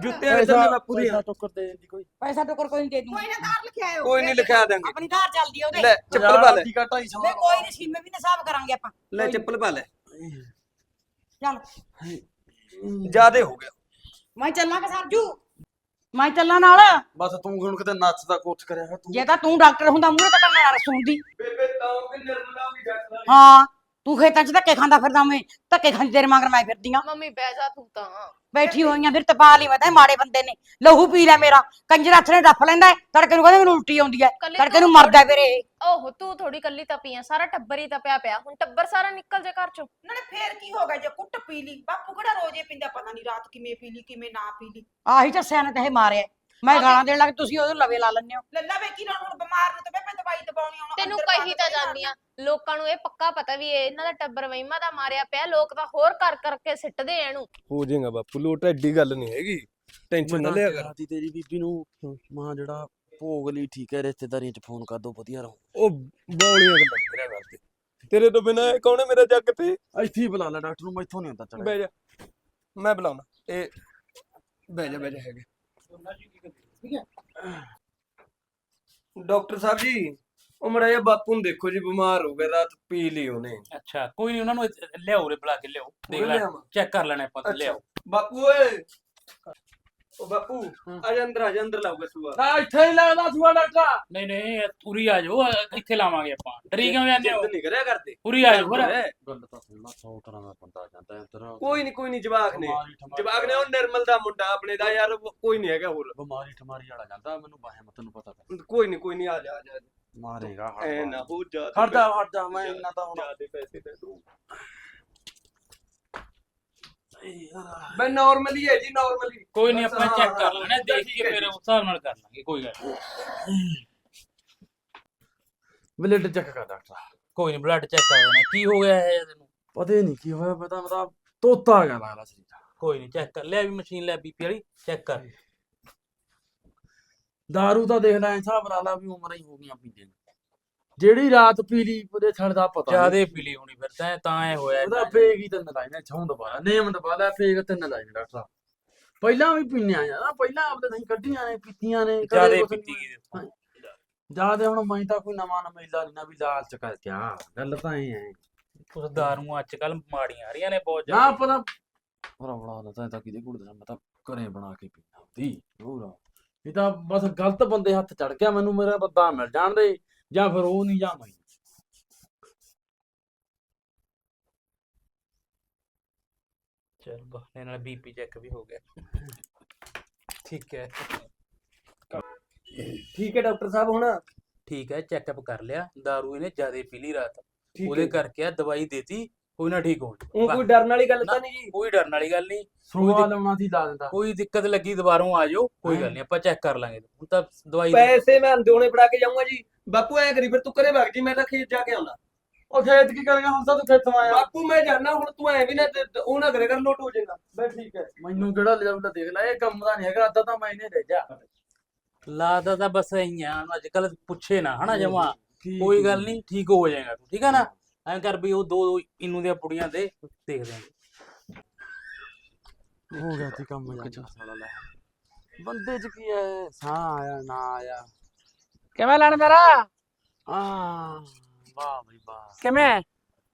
ਜੁੱਤੇ ਵਿੱਚ ਤਾਂ ਬਾਪੂ ਦੀ ਪੈਸਾ ਟੋਕਰ ਦੇ ਦਿੰਦੀ ਕੋਈ। ਪੈਸਾ ਟੋਕਰ ਕੋਈ ਨਹੀਂ ਦੇ ਦੂੰ ਕੋਈ ਨਾ ਦਾਰ ਲਿਖਿਆ ਆਇਓ। ਕੋਈ ਨਹੀਂ ਲਿਖਿਆ ਦਾਂਗੇ ਆਪਣੀ ਧਾਰ ਚੱਲਦੀ ਆ ਉਹਦੇ। ਲੈ ਚੱਪਲ ਪਾ ਲੈ। ਟੀਕਾ 250 ਵੇ ਕੋਈ ਨਹੀਂ ਸੀਮੇ ਵੀ ਨਾ ਹਿਸਾਬ ਕਰਾਂਗੇ ਆਪਾਂ। ਲੈ ਚੱਪਲ ਪਾ ਲੈ। ਚੱਲ। ਜਿਆਦੇ ਹੋ ਗਿਆ। ਮੈਂ ਚੱਲਾਂਗਾ ਸਰਜੂ। ਮੈਂ ਚੱਲਾਂ ਨਾਲ। ਬਸ ਤੂੰ ਹੁਣ ਕਿਤੇ ਨੱਚਦਾ ਕੋਚ ਕਰਿਆ ਤੂੰ। ਜੇ ਤਾਂ ਤੂੰ ਡਾਕਟਰ ਹੁੰਦਾ ਮੂਹਰੇ ਤਾਂ ਕੰਨਾਂ ਨਾਲ ਸੁਣਦੀ। ਬੇਬੇ ਤਾਂ ਕਿ ਨਿਰਮਲਾ ਵੀ ਡਾਕਟਰ ਹਾਂ। ਤੂੰ ਖੇਤਾਂ 'ਚ ਧੱਕੇ ਖਾਂਦਾ ਫਿਰਦਾ ਮੈਂ ਧੱਕੇ ਖਾਂਦੀ ਤੇਰੇ ਮਗਰ ਮੈਂ ਫਿਰਦੀ ਆਂ। ਮੰਮੀ ਬਹਿ ਜਾ ਤੂੰ ਤਾਂ। ਬੈਠੀ ਹੋਈਆਂ ਫਿਰ ਤਪਾ ਲਈ ਮੈਂ ਤਾਂ ਇਹ ਮਾੜੇ ਬੰਦੇ ਨੇ। ਲਹੂ ਪੀ ਲਿਆ ਮੇਰਾ ਕੰਜਰ ਹੱਥ ਨੇ ਡੱਫ ਲੈਂਦਾ ਹੈ, ਤੜਕੇ ਨੂੰ ਕਹਿੰਦਾ ਮੈਨੂੰ ਉਲਟੀ ਆਉਂਦੀ ਹੈ ਕੱਲੀ ਤੜਕੇ ਨੂੰ ਤੂੰ ਮਰਦਾ ਫਿਰ ਇਹ। ਓਹੋ ਤੂੰ ਥੋੜੀ ਕੱਲੀ ਤਪੀ ਆ ਸਾਰਾ ਟੱਬਰ ਹੀ ਤਪਿਆ ਪਿਆ। ਹੁਣ ਟੱਬਰ ਸਾਰਾ ਨਿਕਲ ਜਾ ਘਰ ਚੋਂ। ਨਾਲੇ ਫੇਰ ਕੀ ਹੋ ਗਿਆ ਜੇ ਕੁੱਟ ਪੀ ਲਈ ਬਾਪੂ ਕਿਹੜਾ ਰੋਜ਼ੇ ਪੀਂਦਾ ਪਤਾ ਨਹੀਂ ਰਾਤ ਕਿਵੇਂ ਪੀ ਲਈ ਕਿਵੇਂ ਨਾ ਪੀ ਲਈ। ਆਹੀ ਚੱਸਿਆ ਨੇ ਤੇ ਇਹ ਮਾਰਿਆ। ਮੈਂ ਗਾਲਾਂ ਦੇਣ ਲੱਗ ਤੁਸੀਂ ਉਹਦੇ ਲਵੇ ਲਾ ਲੈਂਦੇ ਹੋ। ਲੱਲਾ ਵੇ ਕੀ ਨਾਲ ਹੁਣ ਬਿਮਾਰ ਨੂੰ ਤੇ ਬੇਬੇ ਦਵਾਈ ਦਵਾਉਣੀ ਹੁਣ ਤੈਨੂੰ ਕਹੀ ਤਾਂ ਜਾਂਦੀ ਆ ਲੋਕਾਂ ਨੂੰ ਇਹ ਪੱਕਾ ਪਤਾ ਵੀ ਇਹ ਇਹਨਾਂ ਦਾ ਟੱਬਰ ਵਹਿਮਾ ਦਾ ਮਾਰਿਆ ਪਿਆ ਲੋਕ ਤਾਂ ਹੋਰ ਕਰ ਕਰਕੇ ਸਿੱਟਦੇ ਆ ਇਹਨੂੰ। ਹੋ ਜਾਏਗਾ ਬਾਪੂ ਲੋਟ ਐਡੀ ਗੱਲ ਨਹੀਂ ਹੈਗੀ ਟੈਨਸ਼ਨ ਨਾ ਲਿਆ ਕਰ। ਰਾਤੀ ਤੇਰੀ ਬੀਬੀ ਨੂੰ ਮਾਂ ਜਿਹੜਾ ਭੋਗ ਲਈ ਠੀਕ ਹੈ ਰਿਸ਼ਤੇਦਾਰੀਆਂ ਚ ਫੋਨ ਕਰ ਦੋ ਵਧੀਆ ਰਹੋ। ਉਹ ਬੌਲੀਆਂ ਗੱਲਾਂ ਕਰਿਆ ਕਰਦੇ। ਤੇਰੇ ਤੋਂ ਬਿਨਾ ਕੌਣ ਹੈ ਮੇਰਾ ਜੱਗ ਤੇ? ਇੱਥੇ ਹੀ ਬੁਲਾ ਲੈ ਡਾਕਟਰ ਨੂੰ ਮੈਥੋਂ ਨਹੀਂ ਹੁੰਦਾ ਚੜਿਆ ਬਹਿ ਜਾ ਮੈਂ ਬੁਲਾਉਣਾ। ਇਹ ਬਹਿ ਜਾ ਬਹਿ ਜਾ ਹੈਗੇ। ਡਾਕਟਰ ਸਾਹਿਬ ਜੀ ਉਹ ਮੜਾ ਜਿਹਾ ਬਾਪੂ ਨੂੰ ਦੇਖੋ ਜੀ ਬਿਮਾਰ ਹੋ ਗਿਆ ਰਾਤ ਪੀ ਲਈ ਉਹਨੇ ਅੱਛਾ ਕੋਈ ਨਹੀਂ ਉਹਨਾਂ ਨੂੰ ਇੱਥੇ ਲਿਆਓ ਰੇ ਬੁਲਾ ਕੇ ਲਿਆਓ ਦੇਖ ਲੈ ਲਿਆਵਾਂ। ਚੈੱਕ ਕਰ ਲੈਣਾ ਆਪਾਂ ਅੱਛਾ। ਲਿਆਓ ਬਾਪੂ ਓਏ ਉਹ ਬਾਪੂ ਆ ਜਾ ਅੰਦਰ ਆ ਜਾ ਅੰਦਰ ਲਾਊਗਾ ਸੁਆ। ਨਾ ਇੱਥੇ ਹੀ ਲੱਗਦਾ ਸੁਆ ਡਾਕਟਰ ਨਹੀਂ ਨਹੀਂ ਪੂਰੀ ਆ ਜਾਓ ਅ- ਇੱਥੇ ਲਾਵਾਂਗੇ ਆਪਾਂ? ਡਰੀ ਕਿਉਂ ਜਾਂਦੇ ਹੋ? ਜਿੱਦ ਨਹੀਂ ਕਰਿਆ ਕਰਦੇ। ਪੂਰੀ ਆ ਜਾਓ ਫਿਰ। ਗੱਲ ਤਾਂ ਸੁਣਨਾ 100 ਤਰ੍ਹਾਂ ਦਾ ਬੰਦਾ ਜਾਂਦਾ ਅੰਦਰ ਕੋਈ ਨਹੀਂ ਕੋਈ ਨਹੀਂ ਜਵਾਕ ਨੇ। ਬਿਮਾਰੀ ਠਮਾਰੀ ਜਵਾਕ ਨੇ ਉਹ ਨਿਰਮਲ ਦਾ ਮੁੰਡਾ ਆਪਣੇ ਦਾ ਯਾਰ ਉਹ ਕੋਈ ਨਹੀਂ ਹੈਗਾ ਹੋਰ। ਬਿਮਾਰੀ ਠਮਾਰੀ ਵਾਲਾ ਜਾਂਦਾ ਮੈਨੂੰ ਬਾਹੇ ਮਤ ਨੂੰ ਪਤਾ ਤਾਂ ਕੋਈ ਨਹੀਂ ਕੋਈ ਨਹੀਂ ਆ ਜਾ ਆ ਜਾ ਮਾਰੇਗਾ ਐ ਨਾ ਹੋ ਜਾ ਹਟ ਜਾ ਹਟ ਜਾ ਮੈਂ ਇੰਨਾ ਤਾਂ ਹੁਣ ਜਿਆਦੇ ਪੈਸੇ ਦੇ ਦੂੰ ਮੈਂ ਨਾਰਮਲੀ ਹੈ ਜੀ ਨਾਰਮਲੀ ਕੋਈ ਨਹੀਂ ਆਪਾਂ ਚੈੱਕ ਕਰ ਲੈਣਾ ਦੇਖ ਕੇ ਫਿਰ। ਉਸ ਹਿਸਾਬ ਨਾਲ ਕਰ ਲਾਂਗੇ ਕੋਈ ਗੱਲ ਨੀ। ਬਲੱਡ ਚੈੱਕ ਕਰ ਡਾਕਟਰ ਕੋਈ ਨਹੀਂ ਬਲੱਡ ਚੈੱਕ ਕਰ ਲੈਣਾ ਕੀ ਹੋ ਗਿਆ ਹੈ ਤੈਨੂੰ? ਪਤਾ ਨਹੀਂ ਕੀ ਹੋਇਆ ਪਤਾ ਮਤਲਬ ਤੋਤਾ ਗਿਆ ਲੱਗਦਾ ਸਰੀਰ ਕੋਈ ਨਹੀਂ ਚੈੱਕ ਕਰ। ਲੈ ਵੀ ਮਸ਼ੀਨ ਲੈ ਬੀਪੀ ਵਾਲੀ ਚੈੱਕ ਕਰ। ਦਾਰੂ ਤਾਂ ਦੇਖ ਲੈ ਹਿਸਾਬ ਲਾ ਲਾ ਵੀ ਉਮਰਾਂ ਹੀ ਹੋ ਗਈਆਂ ਪੀਂਦੇ ਨੂੰ। ਜਿਹੜੀ ਰਾਤ ਪੀ ਲਈ ਉਹਦੇ ਛੜ ਦਾ ਪਤਾ ਨੀ। ਜਿਆਦੇ ਪੀਲੀ ਹੋਣੀ ਫਿਰ ਤਾਂ ਤਾਂ ਐ ਹੋਇਆ ਉਹਦਾ ਫੇਕ ਹੀ ਤਿੰਨ ਲਾਈ ਨੇ ਛੋਂ ਦਬਾਲਾ ਨੇਮ ਦਬਾਲਾ ਫੇਕ ਤਿੰਨ ਲਾਈ ਨੇ ਡਾਕਟਰ ਸਾਹਿਬ। ਪਹਿਲਾਂ ਵੀ ਪੀਣਿਆ ਆ ਪਹਿਲਾਂ ਆਪਦੇ ਨਹੀਂ ਕੱਢੀਆਂ ਨੇ ਪੀਤੀਆਂ ਨੇ ਕਦੇ ਜਿਆਦੇ ਕੁਛ ਪੀਤੀ ਨੀ। ਗਈ ਜਿਆਦੇ ਹੁਣ ਮੈਂ ਤਾਂ ਕੋਈ ਨਵਾਂ ਨਵੇਲਾ ਨਹੀਂ ਨਾ ਵੀ ਲਾਲਚ ਕਰ ਗਿਆ ਗੱਲ ਤਾਂ ਇਹ ਹੈ। ਉਸ ਦਾਰੂ ਅੱਜ ਕੱਲ ਮਾੜੀਆਂ ਆ ਰਹੀਆਂ ਨੇ ਬਹੁਤ ਨਾ ਜ਼ਿਆਦਾ। ਪਤਾ ਬੜਾ ਬੜਾ ਹੁੰਦਾ ਤਾਂ ਕਿਤੇ ਕੁੜ ਦਾ ਮੈਂ ਤਾਂ ਘਰੇ ਬਣਾ ਕੇ ਪੀਣਾ ਹੁੰਦੀ ਹੋਰ। ਇਹ ਤਾਂ ਬਸ ਗਲਤ ਬੰਦੇ ਹੱਥ ਚੜ ਗਿਆ ਮੈਨੂੰ ਮੇਰਾ ਬੰਦਾ ਮਿਲ ਜਾਣ ਦੇ। ਜਾਂ ਫਿਰ ਉਹ ਨਹੀਂ ਜਾਂ ਮੈਂ ਚਲ ਬਹਾਨੇ ਨਾਲ ਬੀਪੀ ਚੈੱਕ ਵੀ ਹੋ ਗਿਆ। ਠੀਕ ਹੈ। ਠੀਕ ਹੈ ਡਾਕਟਰ ਸਾਹਿਬ ਹੁਣ। ਠੀਕ ਹੈ ਚੈੱਕਅਪ ਕਰ ਲਿਆ। दारू ਇਹਨੇ ਜ਼ਿਆਦਾ ਪੀ ਲਈ ਰਾਤ। ਠੀਕ ਉਹਦੇ ਹੈ। ਕਰਕੇ ਆ ਦਵਾਈ ਦੇਤੀ ਕੋਈ ਨਾ ਠੀਕ ਹੋ ਉਹ ਕੋਈ ਡਰਨ ਵਾਲੀ ਗੱਲ ਤਾਂ। ਨਹੀਂ ਜੀ? ਕੋਈ ਡਰਨ ਵਾਲੀ ਗੱਲ ਨਹੀਂ। ਸੁਆ ਲਾਉਣਾ ਸੀ ਲਾ ਦਿੰਦਾ। ਕੋਈ ਦਿੱਕਤ ਲੱਗੀ ਦੁਬਾਰੋਂ ਆ ਜਾਓ ਕੋਈ ਗੱਲ ਨਹੀਂ ਆਪਾਂ ਚੈੱਕ ਕਰ ਲਾਂਗੇ। ਹੁਣ ਤਾਂ ਦਵਾਈ ਦੇ- ਪੈਸੇ ਮੈਂ ਅੰਦੋਣੇ ਫੜਾ ਕੇ ਜਾਊਂਗਾ ਜੀ। ਬਾਪੂ ਐ ਕਰੀ ਫਿਰ ਤੂੰ ਘਰੇ ਵਗ ਜੀ ਮੈਂ ਤਾਂ ਖੇਤ ਜਾ ਕੇ ਆਉਣਾ। ਉਹ ਖੇਤ ਕੀ ਕਰੇਗਾ? ਹੁਣ ਤਾਂ ਤੂੰ ਖੇਤੋਂ ਆਇਆ। ਬਾਪੂ ਮੈਂ ਜਾਣਾ ਹੁਣ ਤੂੰ ਐ ਵੀ ਨਾ ਤੇ- ਤੇ ਉਹ ਨਾ ਕਰੇ ਕਰ ਲੋਟ ਹੋ ਜਾਏਗਾ। ਬਸ ਠੀਕ ਹੈ। ਮੈਨੂੰ ਕਿਹੜਾ ਲੈ ਜਾਊਗਾ ਦੇਖ ਲੈ ਇਹ ਕੰਮ ਦਾ ਨਹੀਂ ਹੈਗਾ ਅੱਧਾ ਤਾਂ ਮੈਂ ਇਹਨੇ ਲੈ ਜਾ। ਲਾਦਾ ਤਾਂ ਬਸ ਐਂ ਆ ਅੱਜ ਕੱਲ ਪੁੱਛੇ ਨਾ ਹਨਾ ਜਮਾ? ਕੋਈ। ਗੱਲ ਨਹੀਂ ਠੀਕ ਹੋ ਜਾਏਗਾ ਤੂੰ ਠੀਕ ਹੈ ਨਾ? ਐਂ ਕਰ ਵੀ ਉਹ ਦੋ ਦੋ ਇਨੂੰ ਦੀਆਂ ਪੁੜੀਆਂ ਦੇ ਦੇਖ ਦਿਆਂਗੇ ਹੋ ਗਿਆ ਸੀ ਕੰਮ ਜਾ ਸਾਲਾ ਲੈ ਬੰਦੇ ਚ ਕੀ ਹੈ? ਸਾਹ ਆਇਆ ਨਾ ਆਇਆ। ਕਿਵੇਂ ਲੈਣ ਮੇਰਾ ਆ ਵਾਹ ਬਈ ਵਾਹ। ਕਿਵੇਂ?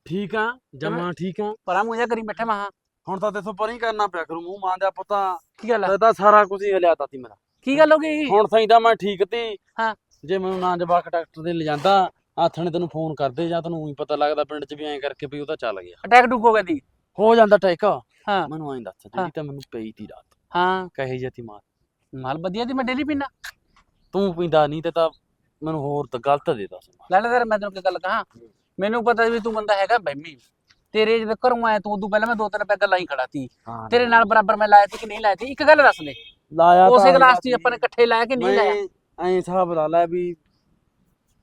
ਠੀਕ ਆ ਜਮਾ ਠੀਕ ਆ। ਪਰਾ ਮੂੰਹ ਜਾ ਕਰੀ ਬੈਠੇ ਮਹਾ ਹੁਣ ਤਾਂ ਤੇਥੋਂ ਪਰੀ ਕਰਨਾ ਪਿਆ ਕਰੂ ਮੂੰਹ ਮਾਂ ਦਾ ਪੁੱਤਾ ਕੀ ਗੱਲ ਤੇ ਤਾਂ ਸਾਰਾ ਕੁਝ ਹੀ ਹਲਿਆਤਾ ਤੀ ਮੇਰਾ। ਕੀ ਗੱਲ ਹੋ ਗਈ? ਹੁਣ ਸਹੀ ਤਾਂ ਮੈਂ ਠੀਕ ਤੀ। ਹਾਂ। ਜੇ ਮੈਨੂੰ ਨਾ ਜਵਾਕ ਡਾਕਟਰ ਦੇ ਲਿਜਾਂਦਾ ਆਥਣੇ ਤੈਨੂੰ ਫੋਨ ਕਰਦੇ ਜਾਂ ਤੈਨੂੰ ਹੀ ਪਤਾ ਲੱਗਦਾ ਪਿੰਡ ਚ ਵੀ ਐਂ ਕਰਕੇ ਵੀ ਉਹ ਤਾਂ ਚੱਲ ਗਿਆ। ਅਟੈਕ ਡੁੱਕ ਹੋ ਗਿਆ ਦੀ ਹੋ ਜਾਂਦਾ ਟੈਕ ਹਾਂ। ਮੈਨੂੰ ਐਂ ਦੱਸ ਹਾਂ। ਜਿਹੜੀ ਤਾਂ ਮੈਨੂੰ ਪਈ ਤੀ ਰਾਤ। ਹਾਂ। ਕਹੇ ਜਤੀ ਮਾਰ ਮਾਲ ਵਧੀਆ ਦੀ ਮੈਂ ਡੇਲੀ ਪੀਣਾ ਤੂੰ ਪੀਂਦਾ ਨਹੀਂ ਤੇ ਤਾਂ ਮੈਨੂੰ ਹੋਰ ਤਾਂ ਗਲਤ ਦੇ ਦੱਸ ਲੈ ਲੈ ਯਾਰ ਮੈਂ ਤੈਨੂੰ ਕੀ ਗੱਲ ਕਹਾਂ ਮੈਨੂੰ ਪਤਾ ਵੀ ਤੂੰ ਬੰਦਾ ਹੈਗਾ ਬੈਮੀ ਤੇਰੇ ਜਦੋਂ ਘਰੋਂ ਆਇਆ ਤੂੰ ਉਦੋਂ ਪਹਿਲਾਂ ਮੈਂ ਦੋ ਤਿੰਨ ਪੈਗ ਲਾਈ ਖੜਾ ਸੀ ਹਾਂ ਤੇਰੇ ਨਾਲ ਬਰਾਬਰ ਮੈਂ ਲਾਇਆ ਸੀ ਕਿ ਨਹੀਂ ਲਾਇਆ ਸੀ ਇੱਕ ਗੱਲ ਦੱਸ ਦੇ ਲਾਇਆ ਉਸੇ ਤਾਂ ਗਲਾਸ 'ਚ ਆਪਾਂ ਨੇ ਇਕੱਠੇ ਲਾਇਆ ਕਿ ਨਹੀਂ ਲਾਇਆ ਮੈਂ ਐਂ ਹਿਸਾਬ ਲਾ ਲੈ ਵੀ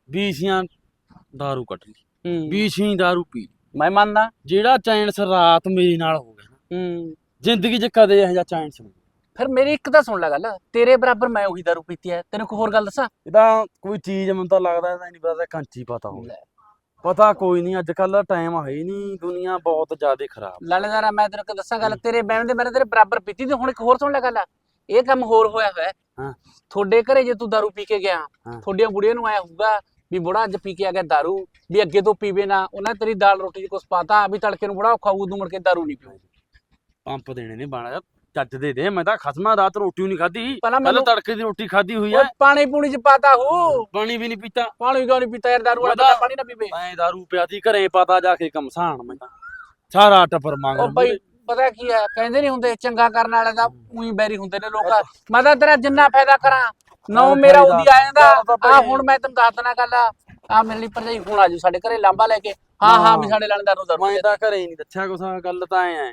ਬੀਸੀਆਂ दारू ਕੱਢ ਲਈ ਹੂੰ ਬੀਸੀ दारू ਪੀ ਮੈਂ ਮੰਨਦਾ ਜਿਹੜਾ ਚਾਂਸ ਰਾਤ ਮੇਰੇ ਨਾਲ ਹੋ ਗਿਆ ਨਾ ਹੂੰ ਜ਼ਿੰਦਗੀ 'ਚ ਕਦੇ ਇਹੋ ਜਿਹਾ ਚਾਂਸ ਨਹੀਂ ਫਿਰ ਮੇਰੀ ਇੱਕ ਤਾਂ ਸੁਣ ਲੈ ਗੱਲ ਤੇਰੇ ਬਰਾਬਰ ਮੈਂ ਉਹੀ ਦਾਰੂ ਪੀਤੀ ਹੈ ਤੈਨੂੰ ਕੋਈ ਹੋਰ ਗੱਲ ਦੱਸਾਂ? ਇਹਦਾ ਕੋਈ ਚੀਜ਼ ਮੈਨੂੰ ਤਾਂ ਲੱਗਦਾ ਇਹਦਾ ਨਹੀਂ ਪਤਾ ਕਾਂਚੀ ਪਤਾ ਹੋਵੇ। ਪਤਾ ਕੋਈ ਨਹੀਂ ਅੱਜ ਕੱਲ ਟਾਈਮ ਹੈ ਹੀ ਨਹੀਂ ਦੁਨੀਆ ਬਹੁਤ ਜ਼ਿਆਦਾ ਖਰਾਬ। ਲਾਣੇਦਾਰਾ ਮੈਂ ਤੈਨੂੰ ਦੱਸਾਂ ਗੱਲ ਤੇਰੇ ਬਹਿਣ ਦੇ ਮੇਰੇ ਤੇਰੇ ਬਰਾਬਰ ਪੀਤੀ ਤੇ ਹੁਣ ਇੱਕ ਹੋਰ ਸੁਣ ਲੈ ਗੱਲ। ਇਹ ਕੰਮ ਹੋਰ ਹੋਇਆ ਹੋਇਆ ਹਾਂ। ਤੁਹਾਡੇ ਘਰੇ ਜੇ ਤੂੰ ਦਾਰੂ ਪੀ ਕੇ ਗਿਆ। ਤੁਹਾਡੀਆਂ ਬੁੜੀਆਂ ਨੂੰ ਆਇਆ ਹੋਊਗਾ ਵੀ ਬੁੜਾ ਅੱਜ ਪੀ ਕੇ ਆ ਗਿਆ ਦਾਰੂ ਵੀ ਅੱਗੇ ਤੋਂ ਪੀਵੇ ਨਾ ਉਹਨਾਂ ਤੇਰੀ ਦਾਲ ਰੋਟੀ 'ਚ ਕੁਛ ਪਾਤਾ ਵੀ ਤੜਕੇ ਨੂੰ ਬੜਾ ਔਖਾ ਹੋਊ ਤੂੰ ਮੁੜ ਕੇ ਦਾਰੂ ਨਹੀਂ ਪੀਊ ਪੰਪ ਦੇਣੇ ਨੇ ਬਾਣਾ ਚੱਜ ਦੇ ਦੇ ਮੈਂ ਤਾਂ ਖਸਮਾ ਰਾਤ ਰੋਟੀ ਨਹੀਂ ਖਾਧੀ। ਪਹਿਲਾਂ ਮੈਨੂੰ ਤੜਕੇ ਦੀ ਰੋਟੀ ਖਾਧੀ ਹੋਈ ਓਏ ਐ ਪਾਣੀ ਪੂਣੀ 'ਚ ਪਾਤਾ ਹੂ। ਪਾਣੀ ਵੀ ਨਹੀਂ ਪੀਤਾ। ਪਾਣੀ ਕਿਉਂ ਨਹੀਂ ਪੀਤਾ ਯਾਰ ਦਾਰੂ ਵਾਲਾ ਬੰਦਾ ਪਾਣੀ ਨਾ ਪੀਵੇ। ਮੈਂ ਦਾਰੂ ਪਿਆਦੀ ਘਰੇ ਪਤਾ ਜਾ ਕੇ ਕਮਸਾਨ ਮੈਂ ਤਾਂ। ਸਾਰਾ ਟੱਪਰ ਮੰਗ ਉਹ ਬਈ ਪਤਾ ਕੀ ਹੈ ਕਹਿੰਦੇ ਨਹੀਂ ਹੁੰਦੇ ਚੰਗਾ ਕਰਨ ਵਾਲੇ ਦਾ ਉਹੀ ਬੈਰੀ ਹੁੰਦੇ ਨੇ ਲੋਕ। ਮੈਂ ਤਾਂ ਤੇਰਾ ਜਿੰਨਾ ਫਾਇਦਾ ਕਰਾਂ ਨੌ ਮੇਰਾ ਉਹਦੀ ਆ ਜਾਂਦਾ। ਆ। ਹੁਣ ਮੈਂ ਤੈਨੂੰ ਦੱਸ ਦੇਣਾ ਗੱਲ ਆ ਮੇਰੇ ਲਈ ਭਰਜਾਈ ਹੁਣ ਆਜੂ ਸਾਡੇ ਘਰੇ ਲਾਂਬਾ ਲੈ ਕੇ। ਹਾਂ ਹਾਂ ਵੀ ਸਾਡੇ ਲੈਣ ਦਾਰੂ ਦਾਰੂ ਮੈਂ ਤਾਂ ਘਰੇ ਨਹੀਂ ਦੱਸਿਆ ਕੁਛ ਗੱਲ ਤਾਂ ਐ ਐ।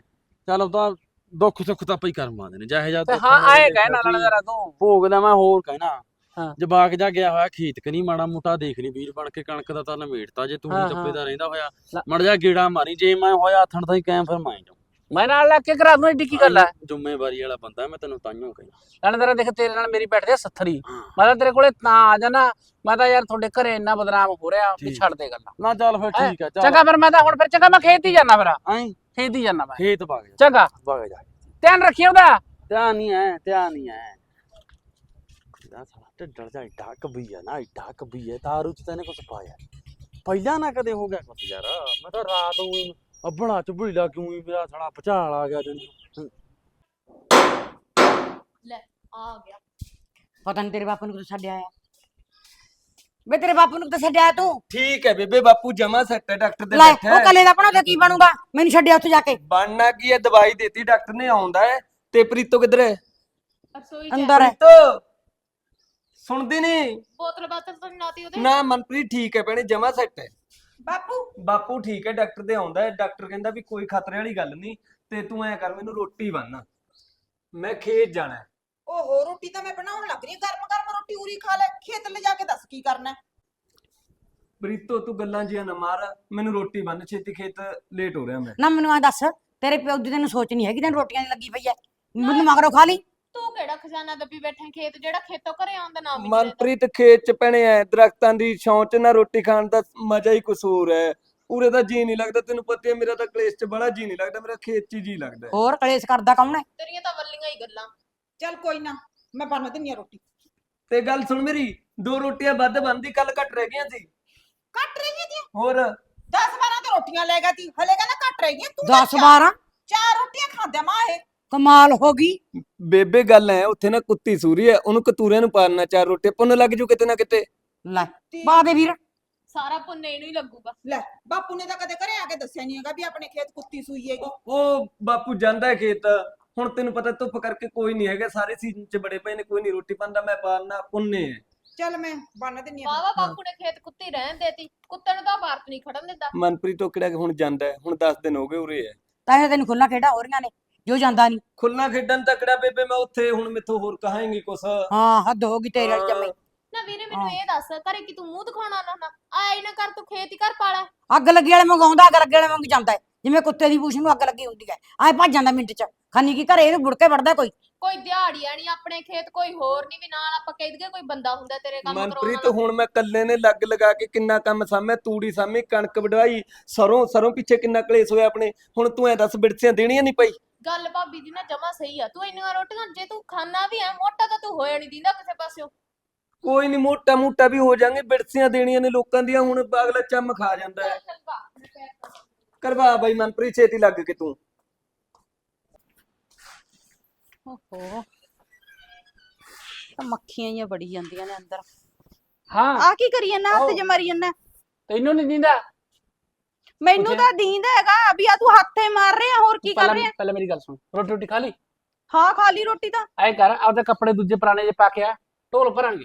ਚੱਲ ਉਹ ਤਾਂ ਦੁੱਖ ਸੁੱਖ ਤਾਂ ਪਈ ਕਰਮ ਆਦੇ ਨੇ ਜਿਹੇ ਜਾ ਤੇ ਹਾਂ ਆਏ ਕਹਿਣਾ ਲੈਣ ਜਰਾ ਤੂੰ ਭੋਗ ਦਾ ਮੈਂ ਹੋਰ ਕਹਿਣਾ ਹਾਂ। ਜਵਾਕ ਜਾ ਗਿਆ ਹੋਇਆ ਖੇਤ ਕਨੀ ਮਾੜਾ ਮੋਟਾ ਦੇਖ ਲਈ ਵੀਰ ਬਣ ਕੇ ਕਣਕ ਦਾ ਤਾਂ ਨਵੇੜਤਾ ਜੇ ਤੂੰ ਹਾਂ, ਹੀ ਹਾਂ। ਚੱਪੇ ਦਾ ਰਹਿੰਦਾ ਹੋਇਆ ਲੈ। ਮੜ ਜਾ ਗੇੜਾ ਮਾਰੀ ਜੇ ਮੈਂ ਹੋਇਆ ਆਥਣ ਤਾਂ ਹੀ ਕੈਮ ਫਿਰ ਮੈਂ ਜਾਉਂ ਮੈਂ ਨਾਲ ਲੱਗ ਕੇ ਕਰਾ ਦੂੰ ਏਡੀ ਕੀ ਗੱਲ ਹੈ ਜ਼ਿੰਮੇਵਾਰੀ ਵਾਲਾ ਬੰਦਾ ਮੈਂ ਤੈਨੂੰ ਤਾਈਓ ਕਹਿਣਾ ਲੈਣ ਜਰਾ ਦੇਖ ਤੇਰੇ ਨਾਲ ਮੇਰੀ ਬੈਠਦੇ ਆ ਸੱਥਰੀ ਮੈਂ ਤਾਂ ਤੇਰੇ ਕੋਲੇ ਤਾਂ ਆ ਜਾਣਾ ਮੈਂ ਤਾਂ ਯਾਰ ਤੁਹਾਡੇ ਘਰੇ ਇੰਨਾ ਬਦਨਾਮ ਹੋ ਰਿਹਾ ਵੀ ਠੀਕ। ਛੱਡ ਦੇ ਗੱਲਾਂ ਨਾ ਚੱਲ ਫਿਰ ਹੈਂ? ਠੀਕ ਆ ਚੱਲ ਚੰਗਾ ਫਿਰ ਮੈਂ ਤਾਂ ਹੁਣ ਫਿਰ ਚੰਗਾ ਮੈਂ ਖੇਤ ਹੀ ਜਾਣਾ ਫਿਰ ਐਂ ਖੇਤ ਹੀ ਜਾਣਾ ਮੈਂ। ਖੇਤ ਵਗ ਜਾ। ਚੰਗਾ। ਵਗ ਜਾ। ਧਿਆਨ ਰੱਖਿਓ ਉਹਦਾ। ਧਿਆਨ ਨਹੀਂ ਐ ਧਿਆਨ ਨਹੀਂ ਐ। ਦਾ ਸਾਲਾ ਢੱਡਰ ਜਾ ਏਡਾ ਕਬੀ ਆ ਨਾ ਏਡਾ ਕਬੀ ਐ ਦਾਰੂ ਚ ਤੈਨੇ ਕੁਛ ਪਾਇਆ। ਪਹਿਲਾਂ ਨਾ ਕਦੇ ਹੋ ਗਿਆ ਕੁਛ ਯਾਰ। ਮੈਂ ਤਾਂ ਰਾਤ ਨੂੰ ਅੱਬੜਾ ਚੁਬੜੀਲਾ ਕਿਉਂ ਹੀ ਮੇਰਾ ਸਾਲਾ ਭਚਾਲ ਆ ਗਿਆ ਜਣੀ ਆ ਗਿਆ। ਪਤਾ ਨਹੀਂ ਤੇਰੇ ਬਾਪੂ ਨੂੰ ਕਿੱਥੇ ਛੱਡਿਆ ਆਇਆ ਵੇ ਤੇਰੇ ਬਾਪੂ ਨੂੰ ਕਿੱਥੇ ਛੱਡਿਆ ਤੂੰ। ਠੀਕ ਹੈ ਬੇਬੇ ਬਾਪੂ ਜਮਾ ਸੈੱਟ ਹੈ ਡਾਕਟਰ ਦੇ ਲੈ ਬੈਠਾ ਉਹ ਹੈ। ਕੱਲੇ ਦਾ ਬਣਾਉਂਦਾ ਕੀ ਬਣੂਗਾ? ਮੈਨੂੰ ਛੱਡਿਆ ਉੱਥੇ ਜਾ ਕੇ। ਬਣਨਾ ਕੀ ਹੈ ਦਵਾਈ ਦਿੱਤੀ ਡਾਕਟਰ ਨੇ ਆਉਂਦਾ ਹੈ। ਤੇ ਪ੍ਰੀਤੋ ਕਿੱਧਰ ਹੈ? ਰਸੋਈ ਅੰਦਰ ਹੈ। ਪ੍ਰੀਤੋ ਸੁਣਦੀ ਨਹੀਂ? ਬੋਤਲ ਬਾਤਲ ਤਾਂ ਲਾਤੀ ਉਹਦੇ। ਨਾ ਮਨਪ੍ਰੀਤ ਠੀਕ ਹੈ ਭੈਣੇ ਜਮਾ ਸੈੱਟ ਹੈ। ਬਾਪੂ। ਬਾਪੂ ਠੀਕ ਹੈ ਡਾਕਟਰ ਦੇ ਆਉਂਦਾ ਹੈ। ਡਾਕਟਰ ਕਹਿੰਦਾ ਵੀ ਕੋਈ ਖਤਰੇ ਵਾਲੀ ਗੱਲ ਨਹੀਂ ਤੇ ਤੂੰ ਐ ਕਰ ਮੈਨੂੰ ਰੋਟੀ ਬੰਨ ਮੈਂ ਖੇਤ ਜਾਣਾ ਹੈ। ਓਹੋ ਰੋਟੀ ਤਾਂ ਮੈਂ ਬਣਾਉਣ ਲੱਗ ਰਹੀ ਹਾਂ। ਗਰਮ ਗਰਮ ਰੋਟੀ ਉਰੀ ਖਾ ਲੈ। ਖੇਤ ਲੈ ਜਾ ਕੇ ਦੱਸ ਕੀ ਕਰਨਾ ਹੈ? ਪ੍ਰੀਤੋ ਤੂੰ ਗੱਲਾਂ ਜੀਆਂ ਨਾ ਮਾਰ। ਮੈਨੂੰ ਰੋਟੀ ਬੰਨ ਛੇਤੀ ਖੇਤ ਲੇਟ ਹੋ ਰਿਹਾ ਮੈਂ। ਨਾ ਮੈਨੂੰ ਆ ਦੱਸ। ਤੇਰੇ ਪਿਓ ਦੀ ਤੈਨੂੰ ਸੋਚ ਨਹੀਂ ਹੈਗੀ ਤੈਨੂੰ ਰੋਟੀਆਂ ਦੀ ਲੱਗੀ ਪਈ ਐ। ਮੈਨੂੰ ਮਗਰੋਂ ਖਾ ਲਈ। ਤੂੰ ਕਿਹੜਾ ਖਜ਼ਾਨਾ ਦੱਬੀ ਬੈਠਾ ਖੇਤ ਜਿਹੜਾ ਖੇਤੋਂ ਘਰੇ ਆਉਣ ਦਾ ਨਾਮ ਹੀ ਨਹੀਂ ਮਨਪ੍ਰੀਤ ਖੇਤ ਚ ਪੈਣੇ ਐ ਦਰਖਤਾਂ ਦੀ ਛਾਂ ਚ ਨਾ ਰੋਟੀ ਖਾਣ ਦਾ ਮਜ਼ਾ ਹੀ ਕਸੂਰ ਹੈ ਉਰੇ ਤਾਂ ਜੀ ਨਹੀਂ ਲੱਗਦਾ ਤੈਨੂੰ ਪਤਾ ਹੀ ਮੇਰਾ ਤਾਂ ਕਲੇਸ਼ ਚ ਬੜਾ ਜੀ ਨਹੀਂ ਲੱਗਦਾ ਮੇਰਾ ਖੇਤ ਚ ਹੀ ਜੀ ਲੱਗਦਾ। ਹੋਰ ਕਲੇਸ਼ ਕਰਦਾ ਕੌਣ ਹੈ ਤੇਰੀਆਂ ਤਾਂ ਵੱਲੀਆਂ ਹੀ ਗੱਲਾਂ। ਚੱਲ ਕੋਈ ਨਾ ਮੈਂ ਬਣਾ ਦਿੰਨੀ ਆ ਰੋਟੀ। ਤੇ ਗੱਲ ਸੁਣ ਮੇਰੀ ਦੋ ਰੋਟੀਆਂ ਵੱਧ ਬੰਦੀ ਕੱਲ ਘੱਟ ਰਹਿ ਗਈਆਂ ਸੀ। ਕੱਟ ਰਹੀਆਂ ਤੀ ਹੋਰ? 10 12 ਤਾਂ ਰੋਟੀਆਂ ਲੈ ਗਿਆ ਤੀ ਹਲੇ ਕਹਿੰਦਾ ਕੱਟ ਰਹੀਆਂ ਤੂੰ 10 12 ਚਾਰ ਰੋਟੀਆਂ ਖਾਂਦਿਆ ਮਾਂ ਇਹ। ਕਮਾਲ ਹੋ ਗਈ। ਬੇਬੇ ਗੱਲ ਐ ਉੱਥੇ ਨਾ ਕੁੱਤੀ ਸੂਰੀ ਐ ਉਹਨੂੰ ਕਤੂਰਿਆਂ ਨੂੰ ਪਾਲਣਾ ਚਾਰ ਰੋਟੀਆਂ ਪੁੰਨ ਲੱਗ ਜੂ ਕਿਤੇ ਨਾ ਕਿਤੇ। ਲੈ ਪਾ ਦੇ ਵੀਰ। ਸਾਰਾ ਪੁੰਨੇ ਇਹਨੂੰ ਹੀ ਲੱਗੂਗਾ। ਲੈ ਬਾਪੂ ਨੇ ਤਾਂ ਕਦੇ ਘਰੇ ਆ ਕੇ ਦੱਸਿਆ ਨਹੀਂ ਹੈਗਾ ਵੀ ਆਪਣੇ ਖੇਤ ਕੁੱਤੀ ਸੂਈ ਹੈਗੀ। ਉਹ ਬਾਪੂ ਜਾਂਦਾ ਹੈ ਖੇਤ। ਹੁਣ ਤੈਨੂੰ ਪਤਾ ਧੁੱਪ ਕਰਕੇ ਕੋਈ ਨਹੀਂ ਹੈਗਾ ਸਾਰੇ ਸੀਜ਼ਨ ਚ ਬੜੇ ਪਏ ਨੇ ਕੋਈ ਨਹੀਂ ਰੋਟੀ ਪਾਉਂਦਾ ਮੈਂ ਪਾਲਣਾ ਪੁੰਨੇ ਚੱਲ ਮੈਂ ਬਣਾ ਦਿੰਨੀ ਆ। ਵਾਵਾ ਬਾਪੂ ਨੇ ਖੇਤ ਕੁੱਤੀ ਰਹਿਣ ਦੇਤੀ ਕੁੱਤੇ ਨੂੰ ਤਾਂ ਭਾਰਤ ਨਹੀਂ ਖੜਨ ਦਿੰਦਾ। ਮਨਪ੍ਰੀਤ ਉਹ ਕਿਹੜਾ ਹੁਣ ਜਾਂਦਾ ਹੈ ਹੁਣ 10 ਦਿਨ ਹੋ ਗਏ ਉਰੇ ਐ। ਤਾਂ ਇਹ ਤੈਨੂੰ ਖੁੱਲਾ ਖੇਡਾ ਹੋ ਰਹੀਆਂ ਨੇ ਜੋ ਜਾਂਦਾ ਨਹੀਂ। ਖੁੱਲਣਾ ਖੇਡਣ ਤੱਕੜਾ ਬੇਬੇ ਮੈਂ ਉੱਥੇ ਹੁਣ ਮੈਥੋਂ ਹੋਰ ਕਹਾਂਗੀ ਕੁਛ। ਹਾਂ ਹੱਦ ਹੋ ਗਈ ਤੇਰੇ ਵਾਲੀ ਜੰਮੇ। ਨਾ ਵੀਰੇ ਮੈਨੂੰ ਹਾਂ। ਇਹ ਦੱਸ ਘਰੇ ਕੀ ਤੂੰ ਮੂੰਹ ਦਿਖਾਉਣਾ ਨਾ ਆਇਆ ਹੀ ਨਾ ਕਰ ਤੂੰ ਖੇਤ ਹੀ ਘਰ ਪਾਲਾ। ਅੱਗ ਲੱਗੀ ਵਾਲੇ ਮੰਗਾਉਂਦਾ ਅੱਗ ਲੱਗੇ ਵਾਲੇ ਮੰਗ ਜਾਂਦਾ ਹੈ ਜਿਵੇਂ ਕੁੱਤੇ ਦੀ ਪੂਛ ਨੂੰ ਅੱਗ ਲੱਗੀ ਹੁੰਦੀ ਹੈ ਆਏ ਭੱਜ ਜਾਂਦਾ ਮਿੰਟ ਚ। ਖਾਨੀ ਕੀ ਘਰੇ ਇਹਨੂੰ ਬੁੜ ਕੇ ਵੜਦਾ ਕੋਈ? ਕੋਈ ਦਿਹਾੜੀ ਆਣੀ ਆਪਣੇ ਖੇਤ ਕੋਈ ਹੋਰ ਨਹੀਂ ਵੀ ਨਾਲ ਆਪਾਂ ਕਹਿ ਦਈਏ ਕੋਈ ਬੰਦਾ ਹੁੰਦਾ ਤੇਰੇ ਕੰਮ ਕਰਾਉਣ ਮਨਪ੍ਰੀਤ ਵਾਲਾ। ਹੁਣ ਮੈਂ ਕੱਲੇ ਨੇ ਲੱਗ ਲਗਾ ਕੇ ਕਿੰਨਾ ਕੰਮ ਸਾਹਮਣੇ ਤੂੜੀ ਸਾਹਮਣੇ ਕਣਕ ਵਢਵਾਈ ਸਰੋਂ ਸਰੋਂ ਪਿੱਛੇ ਕਿੰਨਾ ਕਲੇਸ਼ ਹੋਇਆ ਆਪਣੇ ਹੁਣ ਤੂੰ ਐ ਦੱਸ ਬਿੜਸੀਆਂ ਦੇਣੀਆਂ ਨਹੀਂ ਪਈ? ਗੱਲ ਭਾਬੀ ਦੀ ਨਾ ਜਮਾ ਸਹੀ ਆ ਤੂੰ ਇੰਨੀਆਂ ਰੋਟੀਆਂ ਜੇ ਤੂੰ ਖਾਣਾ ਵੀ ਐ ਮੋਟਾ ਤਾਂ ਤੂੰ ਹੋਇਆ ਨਹੀਂ ਦਿੰਦਾ ਕਿਸੇ ਪਾਸਿਓ। ਕੋਈ ਨਹੀਂ ਮੋਟਾ ਮੋਟਾ ਵੀ ਹੋ ਜਾਾਂਗੇ ਬਿੜਸੀਆਂ ਦੇਣੀਆਂ ਨੇ ਲੋਕਾਂ ਦੀਆਂ ਹੁਣ ਅਗਲਾ ਚੰਮ ਖਾ ਜਾਂਦਾ ਹੈ। ਕਰਵਾ ਬਾਈ ਮਨਪ੍ਰੀਤ ਛੇਤੀ ਲੱਗ ਕੇ ਤੂੰ। ਓਹੋ। ਤਾਂ ਮੱਖੀਆਂ ਹੀ ਬੜੀ ਜਾਂਦੀਆਂ ਨੇ ਅੰਦਰ। ਹਾਂ। ਆ ਕੀ ਕਰੀ ਜਾਂਦਾ ਹੱਥ। ਜ ਮਾਰੀ ਜਾਂਦਾ ਤੈਨੂੰ ਨਹੀਂ ਦਿੰਦਾ? ਮੈਨੂੰ? ਤਾਂ ਦੀਂਦਾ ਹੈਗਾ ਵੀ ਆ ਤੂੰ ਹੱਥੇ ਮਾਰ ਰਿਹਾ ਹੋਰ ਕੀ ਕਰ ਪਹਿਲਾਂ ਰਿਹਾ? ਪਹਿਲਾਂ ਮੇਰੀ ਗੱਲ ਸੁਣ। ਰੋਟੀ ਰੋਟੀ ਖਾ ਲਈ? ਹਾਂ ਖਾਲੀ ਰੋਟੀ ਤਾਂ। ਐ ਕਰ ਆਪਦੇ ਕੱਪੜੇ ਦੂਜੇ ਪੁਰਾਣੇ ਜੇ ਪਾ ਕੇ ਆ ਢੋਲ ਭਰਾਂਗੇ।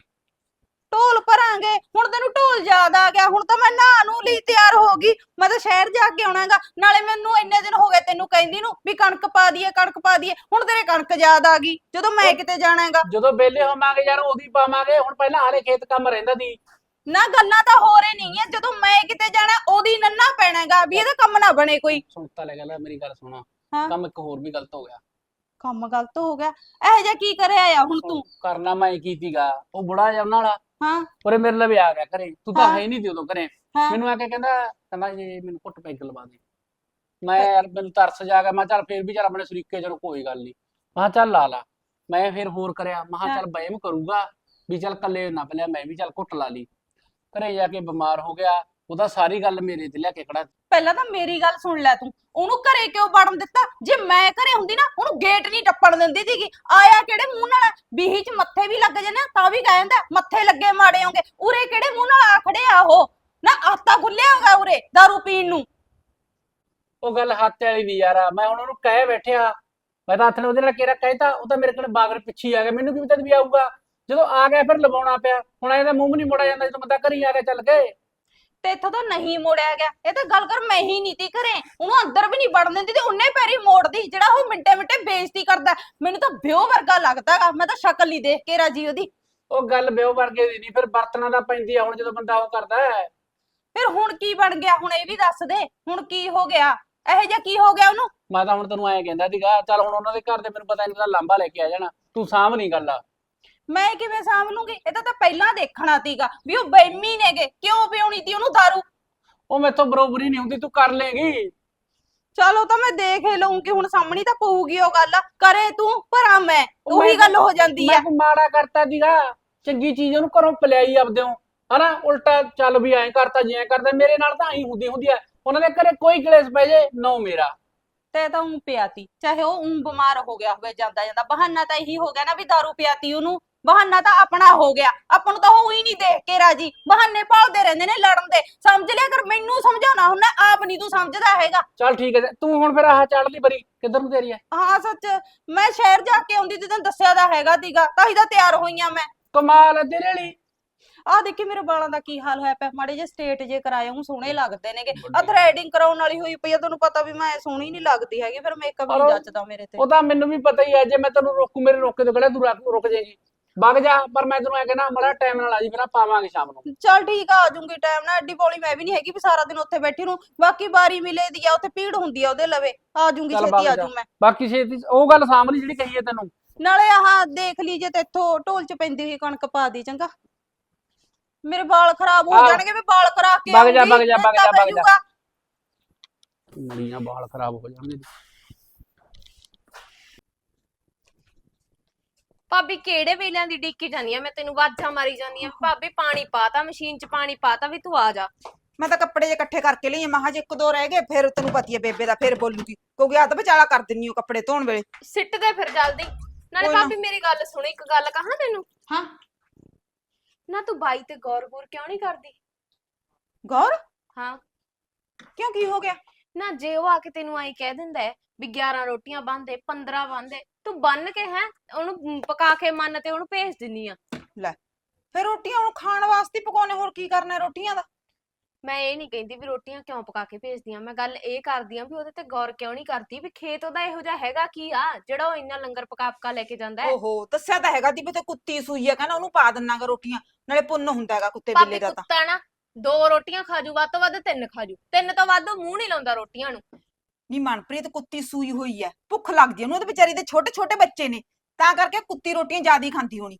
ਢੋਲ ਭਰਾਂਗੇ। ਹੁਣ ਤੈਨੂੰ ਢੋਲ ਯਾਦ ਆ ਗਿਆ। ਹੁਣ ਤਾਂ ਮੈਂ ਨਹਾ ਨੂੰ ਲਈ ਤਿਆਰ ਹੋ ਗਈ। ਮੈਂ ਤਾਂ ਸ਼ਹਿਰ ਜਾ ਕੇ ਆਉਣਾਗਾ ਨਾਲੇ ਮੈਨੂੰ ਇੰਨੇ ਦਿਨ ਹੋ ਗਏ ਤੈਨੂੰ ਕਹਿੰਦੀ ਨੂੰ ਵੀ ਕਣਕ ਪਾ ਦਈਏ ਕਣਕ ਪਾ ਦਈਏ। ਹੁਣ ਤੇਰੇ ਕਣਕ ਯਾਦ ਆ ਗਈ। ਜਦੋਂ ਮੈਂ ਕਿਤੇ ਜਾਣਾਗਾ ਜਦੋਂ ਬੇਲੇ ਹੋਵਾਂਗੇ ਯਾਰ ਉਹਦੀ ਪਾਵਾਂਗੇ। ਹੁਣ ਪਹਿਲਾਂ ਹਾਲੇ ਖੇਤ ਕੰਮ ਰਹਿੰਦਾ ਦੀ ਨਾ ਗੱਲਾਂ ਤਾਂ ਹੋ ਰਹੇ ਨਹੀਂ ਹੈ ਜਦੋਂ ਮੈਂ ਕਿਤੇ ਜਾਣਾ ਉਹਦੀ ਨੰਨਾ ਪੈਣਾਗਾ ਵੀ ਇਹਦਾ ਕੰਮ ਨਾ ਬਣੇ ਕੋਈ। ਸੁਣਤਾ ਲੈ ਗੱਲ ਮੇਰੀ ਗੱਲ ਸੁਣਾ। ਹਾਂ। ਕੰਮ ਇੱਕ ਹੋਰ ਵੀ ਗਲਤ ਹੋ ਗਿਆ। ਕੰਮ ਗਲਤ ਹੋ ਗਿਆ। ਇਹ ਜਿਹਾ ਕੀ ਕਰਿਆ ਆ ਹੁਣ ਤੂੰ? ਕਰਨਾ ਮੈਂ ਕੀ ਸੀਗਾ? ਉਹ ਬੁੜਾ ਜਿਹਾ ਉਹਨਾਂ ਵਾਲਾ। ਹਾਂ। ਉਹਰੇ ਮੇਰੇ ਲਈ ਆ ਗਿਆ ਘਰੇ। ਤੂੰ ਤਾਂ ਹਾਂ। ਹੈ ਨਹੀਂ ਤੇ ਉਦੋਂ ਘਰੇ। ਹਾਂ। ਮੈਨੂੰ ਆ ਕੇ ਕਹਿੰਦਾ ਕਹਿੰਦਾ ਜੀ ਮੈਨੂੰ ਘੁੱਟ ਪੈਗ ਲਵਾ ਦੇ। ਮੈਂ ਯਾਰ ਮੈਨੂੰ ਤਰਸ ਜਾ ਗਿਆ। ਮੈਂ ਕਿਹਾ ਚੱਲ ਫੇਰ ਵੀ ਚੱਲ ਆਪਣੇ ਸਰੀਕੇ ਚਲੋ ਕੋਈ ਗੱਲ ਨਹੀਂ ਮੈਂ ਕਿਹਾ ਚੱਲ ਲਾ ਲਾ। ਮੈਂ ਫਿਰ ਹੋਰ ਕਰਿਆ। ਮੈਂ ਕਿਹਾ ਹਾਂ। ਚੱਲ ਬਹਿਮ ਕਰੂਗਾ ਵੀ ਚੱਲ ਕੱਲੇ ਨਾ ਪਹਿਲੇ ਮੈਂ ਵੀ ਚੱਲ ਘੁੱਟ ਲਾ ਲਈ। ਘਰੇ ਜਾ ਕੇ ਬਿਮਾਰ ਹੋ ਗਿਆ। ਉਹਦਾ ਸਾਰੀ ਗੱਲ ਮੇਰੇ ਤੇ ਲਿਆ ਕੇ ਖੜਾ। ਪਹਿਲਾਂ ਤਾਂ ਮੇਰੀ ਗੱਲ ਸੁਣ ਲੈ ਤੂੰ। ਉਹਨੂੰ ਘਰੇ ਕਿਉਂ ਵੜਨ ਦਿੱਤਾ? ਜੇ ਮੈਂ ਘਰੇ ਹੁੰਦੀ ਨਾ ਉਹਨੂੰ ਗੇਟ ਨਹੀਂ ਟੱਪਣ ਦਿੰਦੀ ਸੀਗੀ। ਆਇਆ ਕਿਹੜੇ ਮੂੰਹ ਨਾਲ? ਬੀਹੀ ਚ ਮੱਥੇ ਵੀ ਲੱਗ ਜਾਂਦੇ ਆ, ਤਾਂ ਵੀ ਕਹਿੰਦਾ ਮੱਥੇ ਲੱਗੇ ਮਾੜੇ ਹੋਗੇ ਉਰੇ ਕਿਹੜੇ ਮੂੰਹ ਨਾਲ ਆ ਖੜੇ ਆ ਉਹ? ਨਾ ਆਤਾ ਗੁੱਲਿਆ ਹੋਗਾ ਉਰੇ दारू ਪੀਣ ਨੂੰ। ਉਹ ਗੱਲ ਹੱਥ ਵਾਲੀ ਨਹੀਂ ਯਾਰ ਮੈਂ ਹੁਣ ਉਹਨੂੰ ਕਹਿ ਬੈਠਿਆ। ਮੈਂ ਤਾਂ ਹੱਥ ਨੇ ਉਹਦੇ ਨਾਲ ਕਿਹੜਾ ਕਹਿਤਾ ਉਹ ਤਾਂ ਮੇਰੇ ਕੋਲ ਬਾਗਰ ਪਿੱਛੇ ਹੀ ਆ ਗਿਆ ਮੈਨੂੰ ਕੀ ਪਤਾ ਵੀ ਆਊਗਾ? ਜਦੋਂ ਆ ਗਿਆ ਫਿਰ ਲਵਾਉਣਾ ਪਿਆ ਹੁਣ ਇਹਦਾ ਮੂੰਹ ਵੀ ਨਹੀਂ ਮੋੜਿਆ ਜਾਂਦਾ ਜਦੋਂ ਬੰਦਾ ਘਰੀ ਆ ਕੇ ਚੱਲ ਗਏ। ਤੇ ਇੱਥੋਂ ਤਾਂ ਨਹੀਂ ਮੋੜਿਆ ਗਿਆ। ਇਹ ਤਾਂ ਗੱਲ ਕਰ ਮੈਂ ਹੀ ਨਹੀਂ ਤੀ ਘਰੇ। ਉਹਨੂੰ ਅੰਦਰ ਵੀ ਨਹੀਂ ਵੜਨ ਦਿੰਦੀ ਤੇ ਉਹਨੇ ਪੈਰੀ ਮੋੜਦੀ ਜਿਹੜਾ ਉਹ ਮਿੰਟੇ ਮਿੰਟੇ ਬੇਇੱਜ਼ਤੀ ਕਰਦਾ। ਮੈਨੂੰ ਤਾਂ ਬਿਓ ਵਰਗਾ ਲੱਗਦਾਗਾ ਮੈਂ ਤਾਂ ਸ਼ਕਲ ਨਹੀਂ ਦੇਖ ਕੇ ਰਾਜੀ ਉਹਦੀ। ਉਹ ਗੱਲ ਬਿਓ ਵਰਗੇ ਦੀ ਨਹੀਂ ਫਿਰ ਬਰਤਨਾਂ ਦਾ ਪੈਂਦੀ ਆ ਹੁਣ ਜਦੋਂ ਬੰਦਾ ਉਹ ਕਰਦਾ ਹੈ। ਫਿਰ ਹੁਣ ਕੀ ਬਣ ਗਿਆ? ਹੁਣ ਇਹ ਵੀ ਦੱਸ ਦੇ। ਹੁਣ ਕੀ ਹੋ ਗਿਆ? ਇਹੋ ਜਿਹਾ ਕੀ ਹੋ ਗਿਆ ਉਹਨੂੰ? ਮੈਂ ਤਾਂ ਹੁਣ ਤੈਨੂੰ ਐਂ ਕਹਿੰਦਾ ਸੀਗਾ ਚੱਲ ਹੁਣ ਉਹਨਾਂ ਦੇ ਘਰ ਦੇ ਮੈਨੂੰ ਪਤਾ ਨਹੀਂ ਪਤਾ ਲਾਂਬਾ ਲੈ ਕੇ ਆ ਜਾਣਾ। ਤੂੰ ਸਾਂਭ ਨਹੀਂ ਗੱਲ। ਆ ਮੈਂ ਕਿਵੇਂ ਸਾਂਭ ਲੂੰਗੀ? ਇਹ ਤਾਂ ਪਹਿਲਾਂ ਦੇਖਣਾ ਸੀਗਾ ਵੀ ਉਹ ਬੇਮੀ ਨੇਗੇ। ਕਿਉਂ ਪਿਉਣੀ ਤੀ ਉਹਨੂੰ ਦਾਰੂ? ਉਹ ਮੈਥੋਂ ਬਰੋਬਰੀ ਨਹੀਂ ਹੁੰਦੀ ਤੂੰ ਕਰ ਲੇਗੀ। ਚਲੋ ਤਾਂ ਮੈਂ ਦੇਖ ਹੀ ਲਊਂਗੀ ਹੁਣ ਸਾਹਮਣੀ ਤਾਂ ਪਊਗੀ ਉਹ ਗੱਲ। ਕਰੇ ਤੂੰ ਭਰਾ ਮੈਂ ਉਹੀ ਗੱਲ ਹੋ ਜਾਂਦੀ ਆ। ਮੈਂ ਮਾੜਾ ਕਰਤਾ ਦੀਗਾ ਚੰਗੀ ਚੀਜ਼ ਉਹਨੂੰ ਘਰੋਂ ਪਲਿਆਈ ਆਪਦੇ ਹੋ ਹਨਾ ਉਲਟਾ ਚੱਲ ਵੀ ਐਂ ਕਰਤਾ ਜਿਵੇਂ ਕਰਦਾ ਮੇਰੇ ਨਾਲ ਤਾਂ ਐਂ ਹੁੰਦੀ ਹੁੰਦੀ ਆ। ਉਹਨਾਂ ਦੇ ਘਰੇ ਕੋਈ ਕਲੇਸ਼ ਪੈ ਜੇ ਨੋ ਮੇਰਾ। ਤੇ ਤਾਂ ਉਹ ਪਿਆਤੀ ਚਾਹੇ ਉਹ ਉਂ ਬਿਮਾਰ ਹੋ ਗਿਆ ਹੋਵੇ ਜਾਂਦਾ ਜਾਂਦਾ। ਬਹਾਨਾ ਤਾਂ ਇਹੀ ਹੋ ਗਿਆ ਨਾ ਵੀ दारू ਪਿਆਤੀ ਉਹਨੂੰ। ਬਹਾਨਾ ਤਾਂ ਆਪਣਾ ਹੋ ਗਿਆ। ਆਪਾਂ ਨੂੰ ਤਾਂ ਉਹ ਹੀ ਨਹੀਂ ਦੇਖ ਕੇ ਰਾਜੀ। ਬਹਾਨੇ ਭਾਲਦੇ ਰਹਿੰਦੇ ਨੇ ਲੜਨ ਦੇ। ਸਮਝ ਲਿਆ ਕਰ ਮੈਨੂੰ ਸਮਝਾਉਣਾ ਹੁੰਦਾ ਆਪ ਨਹੀਂ ਤੂੰ ਸਮਝਦਾ ਹੈਗਾ। ਚੱਲ ਠੀਕ ਹੈ ਤੂੰ ਹੁਣ ਫਿਰ ਆਹ ਚੜ੍ਹ ਲਈ ਬਰੀ। ਕਿੱਧਰ ਨੂੰ ਤੇਰੀ ਹੈ? ਹਾਂ ਸੱਚ। ਮੈਂ ਸ਼ਹਿਰ ਜਾ ਕੇ ਆਉਂਦੀ ਤੇ ਤੈਨੂੰ ਦੱਸਿਆ ਤਾਂ ਹੈਗਾ ਤੀਗਾ ਤਾਂ ਹੀ ਤਾਂ ਤਿਆਰ ਹੋਈਆਂ ਮੈਂ। ਕਮਾਲ ਹੈ ਤੇਰੇ ਲਈ। ਆਹ ਦੇਖੀ ਮੇਰੇ ਵਾਲਾਂ ਦਾ ਕੀ ਹਾਲ ਹੋਇਆ ਪਿਆ। ਮਾੜੇ ਜੇ ਸਟੇਟ ਜੇ ਕਰਾਏ ਉਹ ਸੋਹਣੇ ਲੱਗਦੇ ਨੇਗੇ। ਆ। ਥ੍ਰੈਡਿੰਗ ਕਰਾਉਣ ਵਾਲੀ ਹੋਈ ਪਈ ਆ ਤੁਹਾਨੂੰ ਪਤਾ ਵੀ ਮੈਂ ਸੋਹਣੀ ਨਹੀਂ ਲੱਗਦੀ ਹੈਗੀ। ਫਿਰ ਮੇਕਅਪ ਪਰ ਉਹ- ਜੱਚਦਾ ਮੇਰੇ ਤੇ। ਉਹ ਤਾਂ ਮੈਨੂੰ ਵੀ ਪਤਾ ਹੀ ਹੈ। ਜੇ ਮੈਂ ਤੈਨੂੰ ਰੋਕੂ ਮੇਰੇ ਰੋਕੇ ਤੋਂ ਕਿਹੜਾ ਤੂੰ ਰੁਕ- ਰੁਕ ਜਾਏਗੀ? ਵਗ ਜਾ ਪਰ ਮੈਂ ਤੈਨੂੰ ਐ ਕਹਿਣਾ ਮੜਾ ਟਾਈਮ ਨਾਲ ਆ ਜੀ ਫਿਰ ਆਪਾਂ ਪਾਵਾਂਗੇ ਸ਼ਾਮ ਨੂੰ। ਚਲ ਠੀਕ ਆ ਆ ਜਾਊਂਗੀ ਟਾਈਮ ਨਾਲ ਐਡੀ ਬੋਲੀ ਮੈਂ ਵੀ ਨਹੀਂ ਹੈਗੀ ਵੀ ਸਾਰਾ ਦਿਨ ਉੱਥੇ ਬੈਠੀ ਨੂੰ। ਬਾਕੀ ਬਾਰੀ ਮਿਲੇ ਦੀ ਆ ਉੱਥੇ ਭੀੜ ਹੁੰਦੀ ਆ ਉਹਦੇ ਲਵੇ। ਆ ਚੱਲ ਛੇਤੀ ਵਗ ਆ ਜਾ। ਮੈਂ। ਬਾਕੀ ਛੇਤੀ ਉਹ ਗੱਲ ਸਾਂਭ ਲਈ ਜਿਹੜੀ ਕਹੀ ਹੈ ਤੈਨੂੰ। ਨਾਲੇ ਆਹ ਦੇਖ ਲਈ ਜੇ ਤੇਥੋਂ ਢੋਲ ਚ ਪੈਂਦੀ ਹੋਈ ਕਣਕ ਪਾ ਦੀ ਚੰਗਾ। ਮੇਰੇ ਵਾਲ ਖਰਾਬ ਹੋ ਆਹ, ਜਾਣਗੇ ਵੀ ਵਾਲ ਕਰਾ ਕੇ ਵਗ ਜਾ, ਆਊਂਗੀ, ਵਗ ਜਾ, ਵਗ ਜਾ, ਤਾਂ ਵਗ ਜਾ। ਪੈ ਜਾਊਗਾ। ਮੜੀਆਂ ਬਾਲ ਖਰਾਬ ਹੋ ਜਾਣਗੇ। ਭਾਬੀ ਕਿਹੜੇ ਵੇਲਿਆਂ ਦੀ ਡਿੱਕੀ ਜਾਂਦੀ ਆ? ਮੈਂ ਤੈਨੂੰ ਵਾਜਾਂ ਮਾਰੀ ਜਾਂਦੀ ਆ। ਭਾਬੀ ਪਾਣੀ ਪਾਤਾ ਮਸ਼ੀਨ 'ਚ ਪਾਣੀ ਪਾਤਾ ਵੀ ਤੂੰ ਆ ਜਾ। ਮੈਂ ਤਾਂ ਕੱਪੜੇ ਜੇ ਇਕੱਠੇ ਕਰਕੇ ਲਈ ਮਹਾ ਜੇ ਇੱਕ ਦੋ ਰਹਿ ਗਏ ਫਿਰ ਤੈਨੂੰ ਪਤੀ ਹੈ ਬੇਬੇ ਦਾ ਫਿਰ ਬੋਲੂਗੀ। ਕਿਉਂਕਿ ਤਾਂ ਵਿਚਾਲਾ ਕਰ ਦਿੰਨੀ ਉਹ ਕੱਪੜੇ ਧੋਣ ਵੇਲੇ। ਸਿੱਟ ਦੇ ਫਿਰ ਜਲਦੀ। ਨਾਲੇ ਕੋਈ ਨਾ। ਭਾਬੀ ਮੇਰੀ ਗੱਲ ਸੁਣ ਇੱਕ ਗੱਲ ਕਹਾਂ ਤੈਨੂੰ? ਹਾਂ। ਨਾ ਤੂੰ ਬਾਈ ਤੇ ਗੌਰ ਗੌਰ ਕਿਉਂ ਨਹੀਂ ਕਰਦੀ? ਗੌਰ? ਹਾਂ। ਕਿਉਂ ਕੀ ਹੋ ਗਿਆ? ਨਾ ਜੇ ਉਹ ਆ ਕੇ ਤੈਨੂੰ ਆਈ ਕਹਿ ਦਿੰਦਾ ਹੈ ਵੀ 11 ਰੋਟੀਆਂ ਬੰਦੇ 15 ਬੰਦੇ ਤੂੰ ਬੰਨ ਕੇ ਹੈ ਉਹਨੂੰ ਪਕਾ ਕੇ ਮੰਨ ਤੇ ਉਹਨੂੰ ਭੇਜ ਦਿੰਨੀ ਆ। ਫਿਰ ਰੋਟੀਆਂ ਹੁਣ ਖਾਣ ਵਾਸਤੇ ਪਕਾਉਣੇ ਹੋਰ ਕੀ ਕਰਨਾ ਰੋਟੀਆਂ ਦਾ? ਮੈਂ ਇਹ ਨਹੀਂ ਕਹਿੰਦੀ ਵੀ ਰੋਟੀਆਂ ਕਿਉਂ ਪਕਾ ਕੇ ਭੇਜਦੀਆਂ ਮੈਂ ਗੱਲ ਇਹ ਕਰਦੀ ਆ ਵੀ ਉਹਦੇ ਤੇ ਗੌਰ ਕਿਉਂ ਨਹੀਂ ਕਰਦੀ ਵੀ ਖੇਤ ਉਹਦਾ ਇਹੋ ਜਿਹਾ ਹੈਗਾ ਕੀ ਆ ਜਿਹੜਾ ਉਹ ਇੰਨਾ ਲੰਗਰ ਪਕਾ ਪਕਾ ਲੈ ਕੇ ਜਾਂਦਾ ਹੈ। ਓਹੋ ਦੱਸਿਆ ਤਾਂ ਹੈਗਾ ਦੀ ਵੀ ਤੇ ਕੁੱਤੀ ਸੂਈ ਹੈ ਕਹਿੰਦਾ ਉਹਨੂੰ ਪਾ ਦਿੰਨਾਗਾ ਰੋਟੀਆਂ ਨਾਲੇ ਪੁੰਨ ਹੁੰਦਾ ਹੈਗਾ ਕੁੱਤੇ ਬਿੱਲੇ ਭਾਬੀ ਦਾ ਤਾਂ। ਕੁੱਤਾ ਨਾ ਦੋ ਰੋਟੀਆਂ ਖਾਜੂ ਵੱਧ ਤੋਂ ਵੱਧ ਤਿੰਨ ਖਾਜੂ ਤਿੰਨ ਤੋਂ ਵੱਧ ਉਹ ਮੂੰਹ ਨਹੀਂ ਲਾਉਂਦਾ ਰੋਟੀਆਂ ਨੂੰ। ਨੀ ਮਨਪ੍ਰੀਤ ਕੁੱਤੀ ਸੂਈ ਹੋਈ ਹੈ ਭੁੱਖ ਲੱਗਦੀ ਹੈ ਉਹਨੂੰ ਉਹਦੇ ਵਿਚਾਰੀ ਦੇ ਛੋਟੇ ਛੋਟੇ ਬੱਚੇ ਨੇ। ਤਾਂ ਕਰਕੇ ਕੁੱਤੀ ਰੋਟੀਆਂ ਜ਼ਿਆਦਾ ਹੀ ਖਾਂਦੀ ਹੋਣੀ।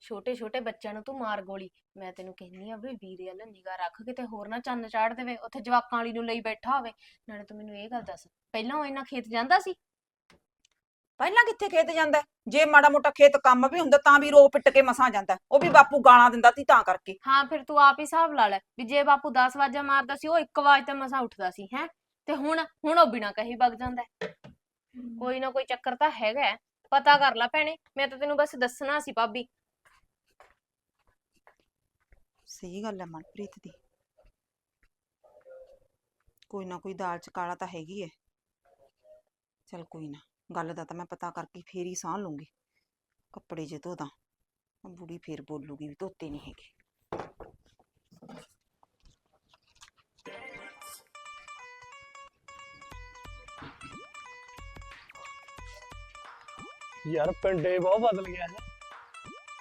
ਛੋਟੇ ਛੋਟੇ ਬੱਚਿਆਂ ਨੂੰ ਤੂੰ ਮਾਰ ਗੋਲੀ। ਮੈਂ ਤੈਨੂੰ ਕਹਿੰਨੀ ਆ ਵੀ ਵੀਰੇ ਵੱਲ ਨਿਗਾਹ ਰੱਖ ਕਿਤੇ ਹੋਰ ਨਾ ਚੰਨ ਚਾੜ ਦੇਵੇ। ਉੱਥੇ ਜਵਾਕਾਂ ਵਾਲੀ ਨੂੰ ਲਈ ਬੈਠਾ ਹੋਵੇ। ਨਾਲੇ ਤੂੰ ਮੈਨੂੰ ਇਹ ਗੱਲ ਦੱਸ। ਪਹਿਲਾਂ ਉਹ ਇੰਨਾ ਖੇਤ ਜਾਂਦਾ ਸੀ? ਪਹਿਲਾਂ ਕਿੱਥੇ ਖੇਤ ਜਾਂਦਾ ਹੈ? ਜੇ ਮਾੜਾ ਮੋਟਾ ਖੇਤ ਕੰਮ ਵੀ ਹੁੰਦਾ ਤਾਂ ਵੀ ਰੋ ਪਿੱਟ ਕੇ ਮਸਾਂ ਜਾਂਦਾ ਹੈ। ਉਹ ਵੀ ਬਾਪੂ ਗਾਲਾਂ ਦਿੰਦਾ ਸੀ ਤਾਂ ਕਰਕੇ। ਹਾਂ ਫਿਰ ਤੂੰ ਆਪ ਹੀ ਹਿਸਾਬ ਲਾ ਲੈ। ਵੀ ਜੇ ਬਾਪੂ 10 ਵਾਜਾਂ ਮਾਰਦਾ ਸੀ ਉਹ ਇੱਕ ਆਵਾਜ਼ ਤੇ ਮਸਾਂ ਉੱਠਦਾ ਸੀ ਹੈ? ਤੇ ਹੁਣ ਹੁਣ ਉਹ ਬਿਨਾਂ ਕਹੀ ਵਗ ਜਾਂਦਾ ਹੈ। ਕੋਈ ਨਾ ਕੋਈ ਚੱਕਰ ਤਾਂ ਹੈਗਾ ਹੈ। ਪਤਾ ਕਰ ਲੈ ਭੈਣੇ, ਮੈਂ ਤਾਂ ਤੈਨੂੰ ਬਸ ਦੱਸਣਾ ਸੀ ਭਾਬੀ। ਸਹੀ ਗੱਲ ਹੈ ਮਨਪ੍ਰੀਤ ਦੀ। ਕੋਈ ਨਾ ਕੋਈ ਦਾਲ ਚ ਕਾਲਾ ਤਾਂ ਹੈਗੀ ਹੈ। ਚਲ ਕੋਈ ਨਾ, ਗੱਲ ਦਾ ਤਾਂ ਮੈਂ ਪਤਾ ਕਰਕੇ ਫੇਰ ਹੀ ਸਾਹ ਲੂੰਗੀ ਕੱਪੜੇ ਜੇ ਧੋਦਾ ਬੁੜੀ ਫੇਰ ਬੋਲੂਗੀ ਵੀ ਧੋਤੇ ਨਹੀਂ ਹੈਗੇ। ਯਾਰ ਪਿੰਡੇ ਬਹੁਤ ਬਦਲ ਗਿਆ ਹੈ।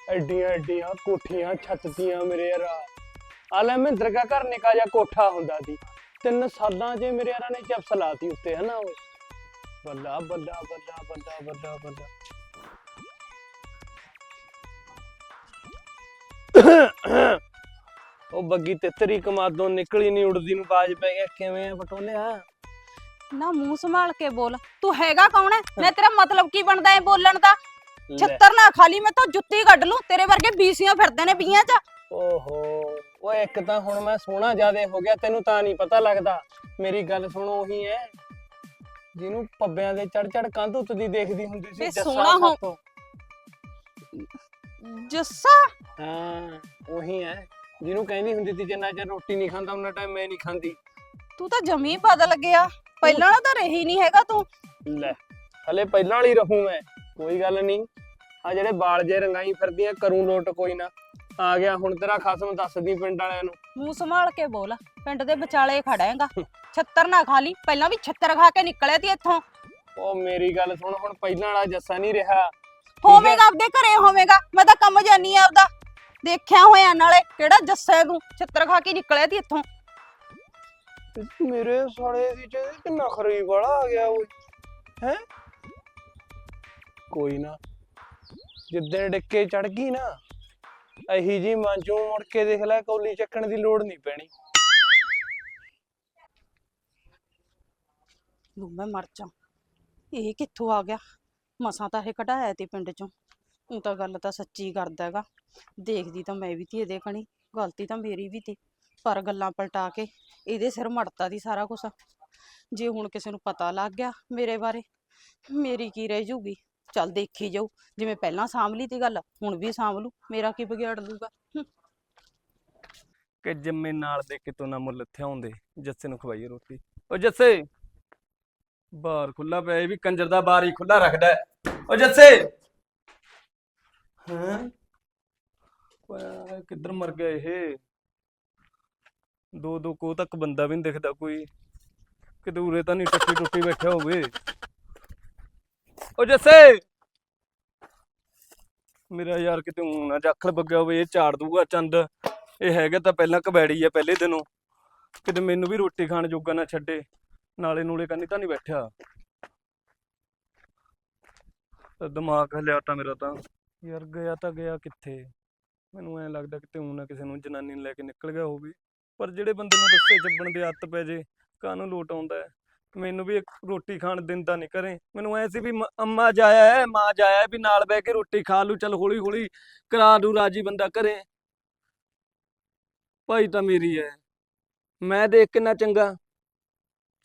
ਐਡੀਆਂ ਐਡੀਆਂ ਕੋਠੀਆਂ ਛੱਤਦੀਆਂ ਮੇਰੇ ਯਾਰ। ਆ ਲੈ ਮਹਿੰਦਰ ਕਾ ਘਰ ਨਿਕਾ ਜਾ ਕੋਠਾ ਹੁੰਦਾ ਸੀ। ਤਿੰਨ ਸਾਲਾਂ 'ਚ ਮੇਰੇ ਯਾਰਾਂ ਨੇ ਚਿਪਸ ਲਾਤੀ ਉੱਤੇ, ਹਨਾ ਉਹ। ਬੱਲਾ ਬੱਲਾ ਬੱਲਾ ਬੱਲਾ ਬੱਲਾ ਬੱਲਾ। ਉਹ ਬੱਗੀ ਤਿੱਤਰੀ ਕਮਾਦੋਂ ਨਿਕਲੀ ਨਹੀਂ ਉੜਦੀ ਨੂੰ ਬਾਜ ਪੈ ਗਿਆ ਕਿਵੇਂ ਆ ਪਟੋਲਿਆ? ਨਾ ਮੂੰਹ ਸੰਭਾਲ ਕੇ ਬੋਲ। ਤੂੰ ਹੈਗਾ ਕੌਣ ਹੈ ਮੈਂ ਤੇਰਾ ਮਤਲਬ ਕੀ ਬਣਦਾ ਹੈ ਬੋਲਣ ਦਾ? ਛੱਤਰ ਨਾ ਖਾਲੀ ਮੈਂ ਤਾਂ ਜੁੱਤੀ ਕੱਢ ਲੂੰ। ਤੇਰੇ ਵਰਗੇ ਬੀਸੀਆਂ ਫਿਰਦੇ ਨੇ ਬੀਆਂ 'ਚ। ਓਹੋ ਓਏ ਇੱਕ ਤਾਂ ਹੁਣ ਮੈਂ ਸੋਹਣਾ ਜਿਆਦੇ ਹੋ ਗਿਆ ਤੈਨੂੰ ਤਾਂ ਨਹੀਂ ਪਤਾ ਲੱਗਦਾ। ਮੇਰੀ ਗੱਲ ਸੁਣ ਉਹੀ ਐ। ਜਿਹਨੂੰ ਪੱਬਿਆਂ ਦੇ ਚੜ ਚੜ ਕੰਧ ਉੱਤਦੀ ਦੇਖਦੀ ਹੁੰਦੀ ਸੀ ਜੱਸਾ ਸੋਹਣਾ ਹੋ-। ਜੱਸਾ? ਹਾਂ ਉਹੀ ਐ। ਜਿਹਨੂੰ ਕਹਿੰਦੀ ਹੁੰਦੀ ਸੀ ਜਿੰਨਾ ਚਿਰ ਰੋਟੀ ਨਹੀਂ ਖਾਂਦਾ ਉਹਨਾਂ ਟਾਈਮ ਮੈਂ ਨਹੀਂ ਖਾਂਦੀ। ਤੂੰ ਤਾਂ ਜਮੀ ਬਦਲ ਗਿਆ। ਪਹਿਲਾਂ ਵਾਲਾ ਤਾਂ ਰਹੀ ਨਹੀਂ ਹੈਗਾ ਤੂੰ। ਲੈ ਹਲੇ ਪਹਿਲਾਂ ਵਾਲੀ ਰਹੂੰ ਮੈਂ ਕੋਈ ਗੱਲ ਨਹੀਂ ਆ ਜਿਹੜੇ ਬਾਲ ਜੇ ਰੰਗਾਈ ਫਿਰਦੀਆਂ ਕਰੂੰ ਲੋਟ ਕੋਈ ਨਾ। ਆ ਗਿਆ ਹੁਣ ਤੇਰਾ ਖਸਮ ਦੱਸਦੀ ਪਿੰਡ ਵਾਲਿਆਂ ਨੂੰ। ਮੂੰਹ ਸੰਭਾਲ ਕੇ ਬੋਲ ਪਿੰਡ ਦੇ ਵਿਚਾਲੇ ਖੜਾ ਹੈਗਾ। ਛੱਤਰ ਨਾ ਖਾਲੀ ਪਹਿਲਾਂ ਵੀ ਛੱਤਰ ਖਾ ਕੇ ਨਿਕਲਿਆ ਤੀ ਇੱਥੋਂ। ਉਹ ਮੇਰੀ ਗੱਲ ਸੁਣ ਹੁਣ ਪਹਿਲਾਂ ਵਾਲਾ ਜੱਸਾ ਨਹੀਂ ਰਿਹਾ। ਹੋਵੇਗਾ ਆਪਦੇ ਘਰੇ ਹੋਵੇਗਾ। ਮੈਂ ਤਾਂ ਕੰਮ ਜਾਨੀ ਆ ਆਪਦਾ। ਦੇਖਿਆ ਹੋਇਆ ਨਾਲੇ ਕਿਹੜਾ ਜੱਸਾ ਤੂੰ ਛੱਤਰ ਖਾ ਕੇ ਨਿਕਲਿਆ ਤੀ ਇੱਥੋਂ। ਮੇਰੇ ਸਾਲੇ ਦੀ ਚ ਕਿੰਨਾ ਖਰੀਬ ਵਾਲਾ ਆ ਗਿਆ ਓਏ। ਹੈ? ਕੋਈ ਨਾ। ਜਿੱਦਣ ਡਿੱਕੇ ਚੜ ਗਈ ਨਾ ਅਹੀ ਜੀ ਮਾਂਜੂ ਮੁੜ ਕੇ ਦੇਖ ਲੈ, ਕੌਲੀ ਚੱਕਣ ਦੀ ਲੋੜ ਨਹੀਂ ਪੈਣੀ। ਲੂ ਮੈਂ ਮਰ ਜਾ। ਇਹ ਕਿੱਥੋਂ ਆ ਗਿਆ? ਮਸਾਂ ਤਾਂ ਇਹ ਕਢਾਇਆ ਤੇ ਪਿੰਡ ਚੋਂ। ਉਹ ਤਾਂ ਗੱਲ ਤਾਂ ਸੱਚੀ ਕਰਦਾ ਹੈਗਾ। ਦੇਖਦੀ ਤਾਂ ਮੈਂ ਵੀ ਤੀ ਇਹਦੇ ਕਣੀ, ਗਲਤੀ ਤਾਂ ਮੇਰੀ ਵੀ ਤੀ। ਪਰ ਗੱਲਾਂ ਪਲਟਾ ਕੇ ਇਹਦੇ ਸਿਰ ਮੜਤਾ ਦੀ ਸਾਰਾ ਕੁਝ ਜੇ ਹੁਣ ਕਿਸੇ ਨੂੰ ਪਤਾ ਲੱਗ ਗਿਆ ਮੇਰੇ ਬਾਰੇ, ਮੇਰੀ ਕੀ ਰਹਿ ਜੂਗੀ? ਚੱਲ ਦੇਖੀ ਜਾਊ, ਜਿਵੇਂ ਪਹਿਲਾਂ ਸਾਂਭ ਲਈ ਤੀ ਗੱਲ, ਹੁਣ ਵੀ ਸਾਂਭ ਲੂ ਮੇਰਾ ਕੀ ਵਿਗਾੜ ਦੂਗਾ ਹੂੰ। ਕਿ ਜੰਮੇ ਨਾਲ ਦੇ ਕਿਤੋਂ ਨਾ ਮੁੱਲ ਥਿਆਉਂਦੇ ਜੱਸੇ ਨੂੰ ਖਵਾਈਏ ਰੋਟੀ। ਓ ਜੱਸੇ! ਬਾਹਰ ਖੁੱਲਾ ਪਿਆ, ਇਹ ਵੀ ਕੰਜਰ ਦਾ ਬਾਰ ਹੀ ਖੁੱਲਾ ਰੱਖਦਾ ਹੈ। ਓ ਜੱਸੇ! ਹਾਂ? ਓਏ, ਕਿੱਧਰ ਮਰ ਗਿਆ ਇਹ? ਦੋ ਦੋ ਕੋ ਤੱਕ ਬੰਦਾ ਵੀ ਨਹੀਂ ਦਿਖਦਾ ਕੋਈ। ਕਿਤੇ ਉਰੇ ਤਾਂ ਨਹੀਂ ਟੱਟੀ ਟੁੱਟੀ ਬੈਠਿਆ ਹੋਵੇ। ਓ ਜੱਸੇ! ਮੇਰਾ ਯਾਰ ਕਿਤੇ ਊਂ ਨਾ ਜਾਖਲ ਬੱਗਿਆ ਹੋਵੇ, ਇਹ ਝਾੜ ਦੂਗਾ ਚੰਦ। ਇਹ ਹੈਗਾ ਤਾਂ ਪਹਿਲਾਂ ਕਬੈੜੀ ਆ, ਪਹਿਲੇ ਦਿਨੋਂ। ਕਿਤੇ ਮੈਨੂੰ ਵੀ ਰੋਟੀ ਖਾਣ ਜੋਗਾ ਨਾ ਛੱਡੇ। ਨਾਲੇ ਨੂਲੇ ਕੰਨੀ ਤਾਂ ਨਹੀਂ ਬੈਠਿਆ। ਤਾਂ ਦਿਮਾਗ ਹਲਿਆ ਤਾਂ ਮੇਰਾ ਤਾਂ। ਯਾਰ ਗਿਆ ਤਾਂ ਗਿਆ ਕਿੱਥੇ? ਮੈਨੂੰ ਐਂ ਲੱਗਦਾ ਕਿਤੇ ਊਂ ਨਾ ਕਿਸੇ ਨੂੰ ਜਨਾਨੀ ਨੂੰ ਲੈ ਕੇ ਨਿਕਲ ਗਿਆ ਹੋਵੇ। ਪਰ ਜਿਹੜੇ ਬੰਦੇ ਨੂੰ ਰੱਸੇ ਚੱਬਣ ਦੇ ਹੱਥ ਪੈ ਜੇ, ਕਾਹਨੂੰ ਲੋਟ ਆਉਂਦਾ ਮੈਨੂੰ ਵੀ ਰੋਟੀ ਖਾਣ ਦਿੰਦਾ ਨਹੀਂ ਕਰੇ। ਮੈਨੂੰ ਐ ਸੀ ਵੀ ਅੰਮਾ ਜਾਇਆ ਹੈ, ਮਾਂ ਜਾਇਆ ਵੀ ਨਾਲ ਬਹਿ ਕੇ ਰੋਟੀ ਖਾ ਲੂ ਚੱਲ ਹੌਲੀ ਹੌਲੀ ਕਰਾ ਦੂ, ਰਾਜੀ ਬੰਦਾ ਘਰੇ ਭਾਈ ਤਾਂ ਮੇਰੀ ਹੈ ਮੈਂ ਦੇਖ ਕਿੰਨਾ ਚੰਗਾ।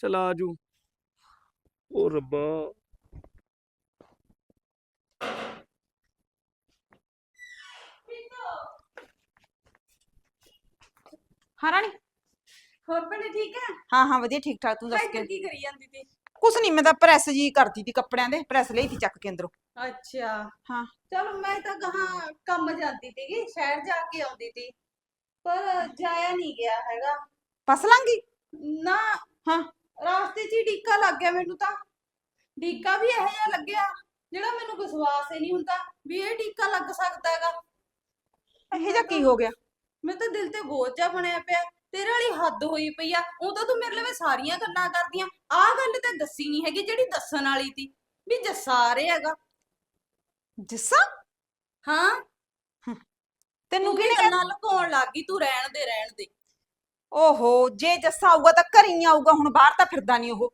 ਚਲਾ ਆਜੂ ਉਹ ਰੱਬਾ। ਹਾਂ ਰਾਣੀ? ਹੋਰ ਭੈਣੇ ਠੀਕ ਹੈ ਹਾਂ ਹਾਂ ਵਧੀਆ ਠੀਕ ਠਾਕ ਤੂੰ ਦੱਸ ਕੇ ਕੀ ਕਰੀ ਜਾਂਦੀ ਤੀ? ਕੁਛ ਨਹੀਂ ਮੈਂ ਤਾਂ ਪ੍ਰੈਸ ਜੀ ਕਰਦੀ ਤੀ ਕੱਪੜਿਆਂ ਦੇ ਪ੍ਰੈਸ ਲਈ ਤੀ ਚੱਕ ਕੇ ਅੰਦਰੋਂ। ਅੱਛਾ। ਹਾਂ। ਚਲ ਮੈਂ ਤਾਂ ਗਾਹਾਂ ਕੰਮ ਜਾਂਦੀ ਸੀਗੀ ਸ਼ਹਿਰ ਜਾ ਕੇ ਆਉਂਦੀ ਸੀ ਪਰ ਜਾਇਆ ਨਹੀਂ ਗਿਆ ਹੈਗਾ। ਫਸ ਲਾਂਗੀ? ਨਾ। ਹਾਂ। ਰਾਸਤੇ 'ਚ ਹੀ ਡੀਕਾ ਲੱਗ ਗਿਆ ਮੈਨੂੰ ਤਾਂ। ਡੀਕਾ ਵੀ ਇਹੋ ਜਿਹਾ ਲੱਗਿਆ ਜਿਹੜਾ ਮੈਨੂੰ ਵਿਸ਼ਵਾਸ ਹੀ ਨਹੀਂ ਹੁੰਦਾ ਵੀ ਇਹ ਡੀਕਾ ਲੱਗ ਸਕਦਾ ਹੈਗਾ। ਇਹ ਜਾਂ ਕੀ ਹੋ ਗਿਆ? ਮੈਂ ਤਾਂ ਦਿਲ ਤੇ ਬੋਝ ਜਾ ਬਣਿਆ ਪਿਆ ਤੇਰੇ ਵਾਲੀ ਹੱਦ ਹੋਈ ਪਈ ਆ ਉਹ ਤਾਂ ਤੂੰ ਮੇਰੇ ਲਈ ਸਾਰੀਆਂ ਗੱਲਾਂ ਕਰਦੀਆਂ ਆਹ ਗੱਲ ਤਾਂ ਦੱਸੀ ਨਹੀਂ ਹੈਗੀ ਜਿਹੜੀ ਦੱਸਣ ਵਾਲੀ ਸੀ ਵੀ ਜੱਸਾ ਆ ਰਿਹਾ ਹੈਗਾ। ਜਿੱਸਾ? ਹਾਂ। ਤੈਨੂੰ ਕਿਹਨੇ ਕਿਹਨੇ ਕਹਿ ਗੱਲਾਂ ਲੁਕਾਉਣ ਲੱਗ ਗਈ ਤੂੰ ਰਹਿਣ ਦੇ ਰਹਿਣ ਦੇ। ਓਹੋ ਜੇ ਜੱਸਾ ਆਊਗਾ ਤਾਂ ਘਰ ਹੀ ਆਊਗਾ ਹੁਣ ਬਾਹਰ ਤਾਂ ਫਿਰਦਾ ਨਹੀਂ ਉਹ।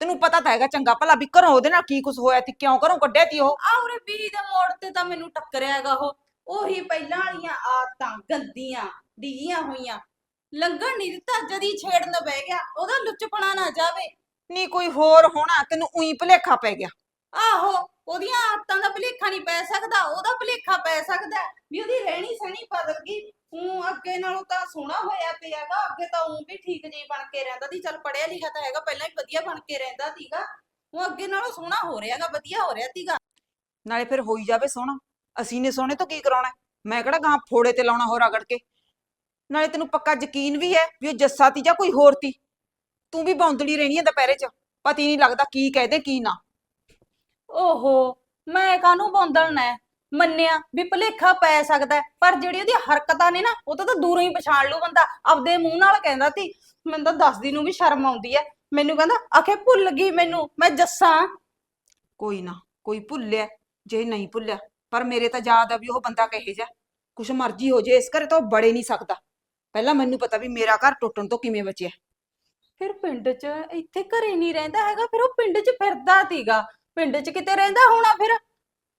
ਤੈਨੂੰ ਪਤਾ ਤਾਂ ਹੈਗਾ ਚੰਗਾ ਭਲਾ ਵੀ ਘਰੋਂ ਉਹਦੇ ਨਾਲ ਕੀ ਕੁਝ ਹੋਇਆ ਤੇ ਕਿਉਂ ਘਰੋਂ ਕੱਢਿਆ ਤੀ ਉਹ। ਆ ਉਰੇ ਬੀੜੀ ਦੇ ਮੋੜ ਤੇ ਤਾਂ ਮੈਨੂੰ ਟੱਕਰਿਆ ਹੈਗਾ ਉਹ। ਉਹੀ ਪਹਿਲਾਂ ਵਾਲੀਆਂ ਆਦਤਾਂ ਗੰਦੀਆਂ ਡੀਆਂ ਹੋਈਆਂ। ਲੰਘਣ ਨਹੀਂ ਦਿੱਤਾ ਜਦੀ ਛੇੜਨ ਬਹਿ ਗਿਆ ਉਹਦਾ ਲੁੱਚਪਣਾ ਨਾ ਜਾਵੇ। ਨਹੀਂ ਕੋਈ ਹੋਰ ਹੋਣਾ ਤੈਨੂੰ ਉਹੀ ਭੁਲੇਖਾ ਪੈ ਗਿਆ। ਆਹੋ ਉਹਦੀਆਂ ਆਦਤਾਂ ਦਾ ਭੁਲੇਖਾ ਨਹੀਂ ਪੈ ਸਕਦਾ ਉਹਦਾ ਭੁਲੇਖਾ ਪੈ ਸਕਦਾ ਹੈ। ਵੀ ਉਹਦੀ ਰਹਿਣੀ ਸਹਿਣੀ ਬਦਲ ਗਈ ਉਹ ਅੱਗੇ ਨਾਲੋਂ ਤਾਂ ਸੋਹਣਾ ਹੋਇਆ ਪਿਆਗਾ ਅੱਗੇ ਤਾਂ ਉਹ ਵੀ ਠੀਕ ਜਿਹੀ ਬਣ ਕੇ ਰਹਿੰਦਾ ਸੀ। ਚੱਲ ਪੜਿਆ ਲਿਖਿਆ ਤਾਂ ਹੈਗਾ ਪਹਿਲਾਂ ਹੀ ਵਧੀਆ ਬਣ ਕੇ ਰਹਿੰਦਾ ਸੀਗਾ। ਉਹ ਅੱਗੇ ਨਾਲੋਂ ਸੋਹਣਾ ਹੋ ਰਿਹਾਗਾ ਵਧੀਆ ਹੋ ਰਿਹਾ ਸੀਗਾ। ਨਾਲੇ ਫਿਰ ਹੋਈ ਜਾਵੇ ਸੋਹਣਾ। ਅਸੀਂ ਨੇ ਸੋਹਣੇ ਤੋਂ ਕੀ ਕਰਾਉਣਾ? ਹੈ? ਮੈਂ ਕਿਹੜਾ ਗਾਂ ਫੋੜੇ ਤੇ ਲਾਉਣਾ ਹੋਰ ਰਗੜ ਕੇ? ਨਾਲੇ ਤੈਨੂੰ ਪੱਕਾ ਯਕੀਨ ਵੀ ਹੈ ਵੀ ਉਹ ਜੱਸਾ ਤੀ ਜਾਂ ਕੋਈ ਹੋਰ ਤੀ? ਤੂੰ ਵੀ ਬੌਂਦਲੀ ਰਹਿਣੀ ਹੈ ਦੁਪਹਿਰੇ 'ਚ ਪਤਾ ਨਹੀਂ ਲੱਗਦਾ ਕੀ ਕਹਦੇ ਕੀ ਨਾ। ਓਹੋ ਮੈਂ ਕਾਹਨੂੰ ਬੌਂਦਲਣਾ ਹੈ? ਮੰਨਿਆ ਵੀ ਭੁਲੇਖਾ ਪੈ ਸਕਦਾ ਹੈ, ਪਰ ਜਿਹੜੀ ਉਹਦੀ ਹਰਕਤਾਂ ਨੇ ਨਾ ਉਹ ਤਾਂ ਤਾਂ ਦੂਰੋਂ ਹੀ ਪਛਾਣ ਲੂ ਬੰਦਾ ਆਪਦੇ ਮੂੰਹ ਨਾਲ ਕਹਿੰਦਾ ਸੀ ਮੈਨੂੰ ਤਾਂ ਦੱਸਦੀ ਨੂੰ ਵੀ ਸ਼ਰਮ ਆਉਂਦੀ ਹੈ। ਮੈਨੂੰ ਕਹਿੰਦਾ ਆਖੇ ਭੁੱਲ ਗਈ ਮੈਨੂੰ ਮੈਂ ਜੱਸਾਂ ਕੋਈ ਨਾ ਕੋਈ ਭੁੱਲਿਆ ਜੇ ਨਹੀਂ ਭੁੱਲਿਆ ਪਰ ਮੇਰੇ ਤਾਂ ਯਾਦ ਆ ਵੀ ਉਹ ਬੰਦਾ ਕਹੇ ਜਾ ਕੁਛ ਮਰਜ਼ੀ ਹੋ ਜੇ ਇਸ ਘਰੇ ਤਾਂ ਉਹ ਬੜੇ ਨਹੀਂ ਸਕਦਾ। ਪਹਿਲਾਂ ਮੈਨੂੰ ਪਤਾ ਵੀ ਮੇਰਾ ਘਰ ਟੁੱਟਣ ਤੋਂ ਕਿਵੇਂ ਬਚਿਆ। ਫਿਰ ਪਿੰਡ 'ਚ ਇੱਥੇ ਘਰੇ ਨਹੀਂ ਰਹਿੰਦਾ ਹੈਗਾ ਫਿਰ ਉਹ ਪਿੰਡ 'ਚ ਫਿਰਦਾ ਤੀਗਾ ਪਿੰਡ 'ਚ ਕਿਤੇ ਰਹਿੰਦਾ ਹੋਣਾ ਫਿਰ?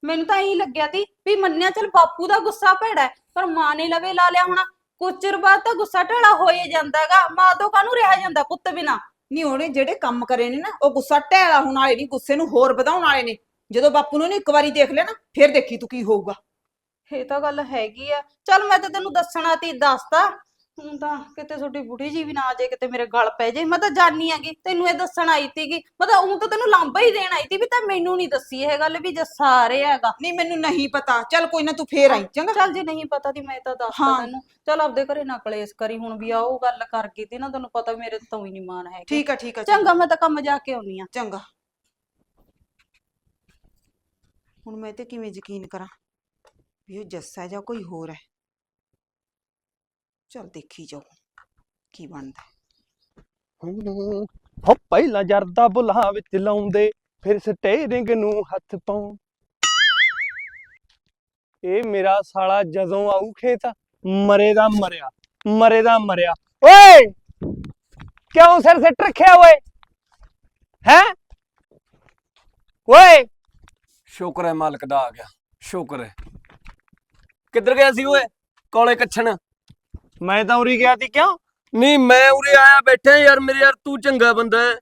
ਮੈਨੂੰ ਤਾਂ ਇਹੀ ਲੱਗਿਆ ਤੀ ਵੀ ਮੰਨਿਆ ਚਲ ਬਾਪੂ ਦਾ ਗੁੱਸਾ ਭੈੜਾ ਪਰ ਮਾਂ ਨੇ ਲਵੇ ਲਾ ਲਿਆ ਹੋਣਾ। ਕੁਝ ਚਿਰ ਬਾਅਦ ਤਾਂ ਗੁੱਸਾ ਢਾਲਾ ਹੋ ਹੀ ਜਾਂਦਾਗਾ ਮਾਂ ਤੋਂ ਕਾਹਨੂੰ ਰਿਹਾ ਜਾਂਦਾ ਪੁੱਤ ਬਿਨਾ? ਨਹੀਂ ਉਹਨੇ ਜਿਹੜੇ ਕੰਮ ਕਰੇ ਨੇ ਨਾ ਉਹ ਗੁੱਸਾ ਢੈਲਾ ਹੋਣ ਵਾਲੇ ਨਹੀਂ ਗੁੱਸੇ ਨੂੰ ਹੋਰ ਵਧਾਉਣ ਵਾਲੇ ਨੇ। ਜਦੋਂ ਬਾਪੂ ਨੂੰ ਉਹਨੇ ਇੱਕ ਵਾਰੀ ਦੇਖ ਲਿਆ ਨਾ ਫਿਰ ਦੇਖੀ ਤੂੰ ਕੀ ਹੋਊਗਾ। ਇਹ ਤਾਂ ਗੱਲ ਹੈਗੀ ਆ। ਚਲ ਮੈਂ ਤਾਂ ਤੈਨੂੰ ਦੱਸਣਾ ਤੀ ਦੱਸਤਾ। ਹੁਣ ਤਾਂ ਕਿਤੇ ਤੁਹਾਡੀ ਬੁੜੀ ਜੀ ਵੀ ਨਾ ਆ ਜਾਏ ਕਿਤੇ ਮੇਰੇ ਗਲ ਪੈ ਜਾਏ। ਮੈਂ ਤਾਂ ਜਾਣੀ ਆਗੀ ਤੈਨੂੰ ਇਹ ਦੱਸਣ ਆਈ ਤੀਗੀ ਮੈਂ ਤਾਂ ਉਹ ਤਾਂ ਤੈਨੂੰ ਲਾਂਬਾ ਹੀ ਦੇਣ ਆਈ ਤੀ ਵੀ ਤਾਂ ਮੈਨੂੰ ਨਹੀਂ ਦੱਸੀ ਇਹ ਗੱਲ ਵੀ ਜੱਸਾ ਆ ਰਿਹਾ ਹੈਗਾ। ਨਹੀਂ ਮੈਨੂੰ ਨਹੀਂ ਪਤਾ। ਚੱਲ ਕੋਈ ਨਾ ਤੂੰ ਫੇਰ ਆਈ ਚੰਗਾ। ਚੱਲ ਜੇ ਨਹੀਂ ਪਤਾ ਦੀ ਮੈਂ ਤਾਂ ਦੱਸਦਾ ਹਾਂ। ਤੈਨੂੰ। ਚੱਲ ਆਪਦੇ ਘਰੇ ਨਾ ਕਲੇਸ਼ ਕਰੀ। ਹੁਣ ਵੀ ਆ ਉਹ ਗੱਲ ਕਰ ਗਈ ਤੀ ਨਾ ਤੈਨੂੰ ਪਤਾ ਮੇਰੇ ਤੋਂ ਹੀ ਨਹੀਂ ਮਾਨ ਹੈਗੀ। ਠੀਕ ਆ ਠੀਕ ਆ ਚੰਗਾ ਮੈਂ ਤਾਂ ਕੰਮ ਜਾ ਕੇ ਆਉਣੀ ਆ। ਚੰਗਾ। ਹੁਣ ਮੈਂ ਤੇ ਕਿਵੇਂ ਯਕੀਨ ਕਰਾਂ ਵੀ ਉਹ ਜੱਸਾ ਜਾਂ ਕੋਈ ਹੋਰ ਹੈ? ਚਲ ਦੇਖੀ ਜਾਓ ਕੀ ਬਣਦਾ ਹੋ। ਪਹਿਲਾਂ ਜਰਦਾ ਬੁੱਲਾਂ ਵਿੱਚ ਲਾਉਂਦੇ, ਫਿਰ ਸਟੇਰਿੰਗ ਨੂੰ ਹੱਥ ਪਾਉਂ ਇਹ ਮੇਰਾ ਸਾਲਾ ਜਦੋਂ ਆਊ ਖੇਤ ਮਰੇ ਦਾ ਮਰਿਆ ਮਰੇ ਦਾ ਮਰਿਆ। ਓਏ! ਕਿਉਂ ਸਿਰ ਸਿੱਟ ਰੱਖਿਆ ਓਏ? ਹੈ? ਓਏ! ਸ਼ੁਕਰ ਹੈ ਮਾਲਕ ਦਾ ਆ ਗਿਆ। ਸ਼ੁਕਰ ਹੈ। ਕਿੱਧਰ ਗਿਆ ਸੀ ਓਏ? ਕੋਲੇ ਕੱਛਣ। ਮੈਂ ਤਾਂ ਉਰੀ ਗਿਆ ਸੀ ਕਿਉਂ? ਨਹੀਂ ਮੈਂ ਉਰੇ ਆਇਆ ਬੈਠਾ ਯਾਰ ਮੇਰੇ ਯਾਰ ਤੂੰ ਚੰਗਾ ਬੰਦਾ ਹੈ।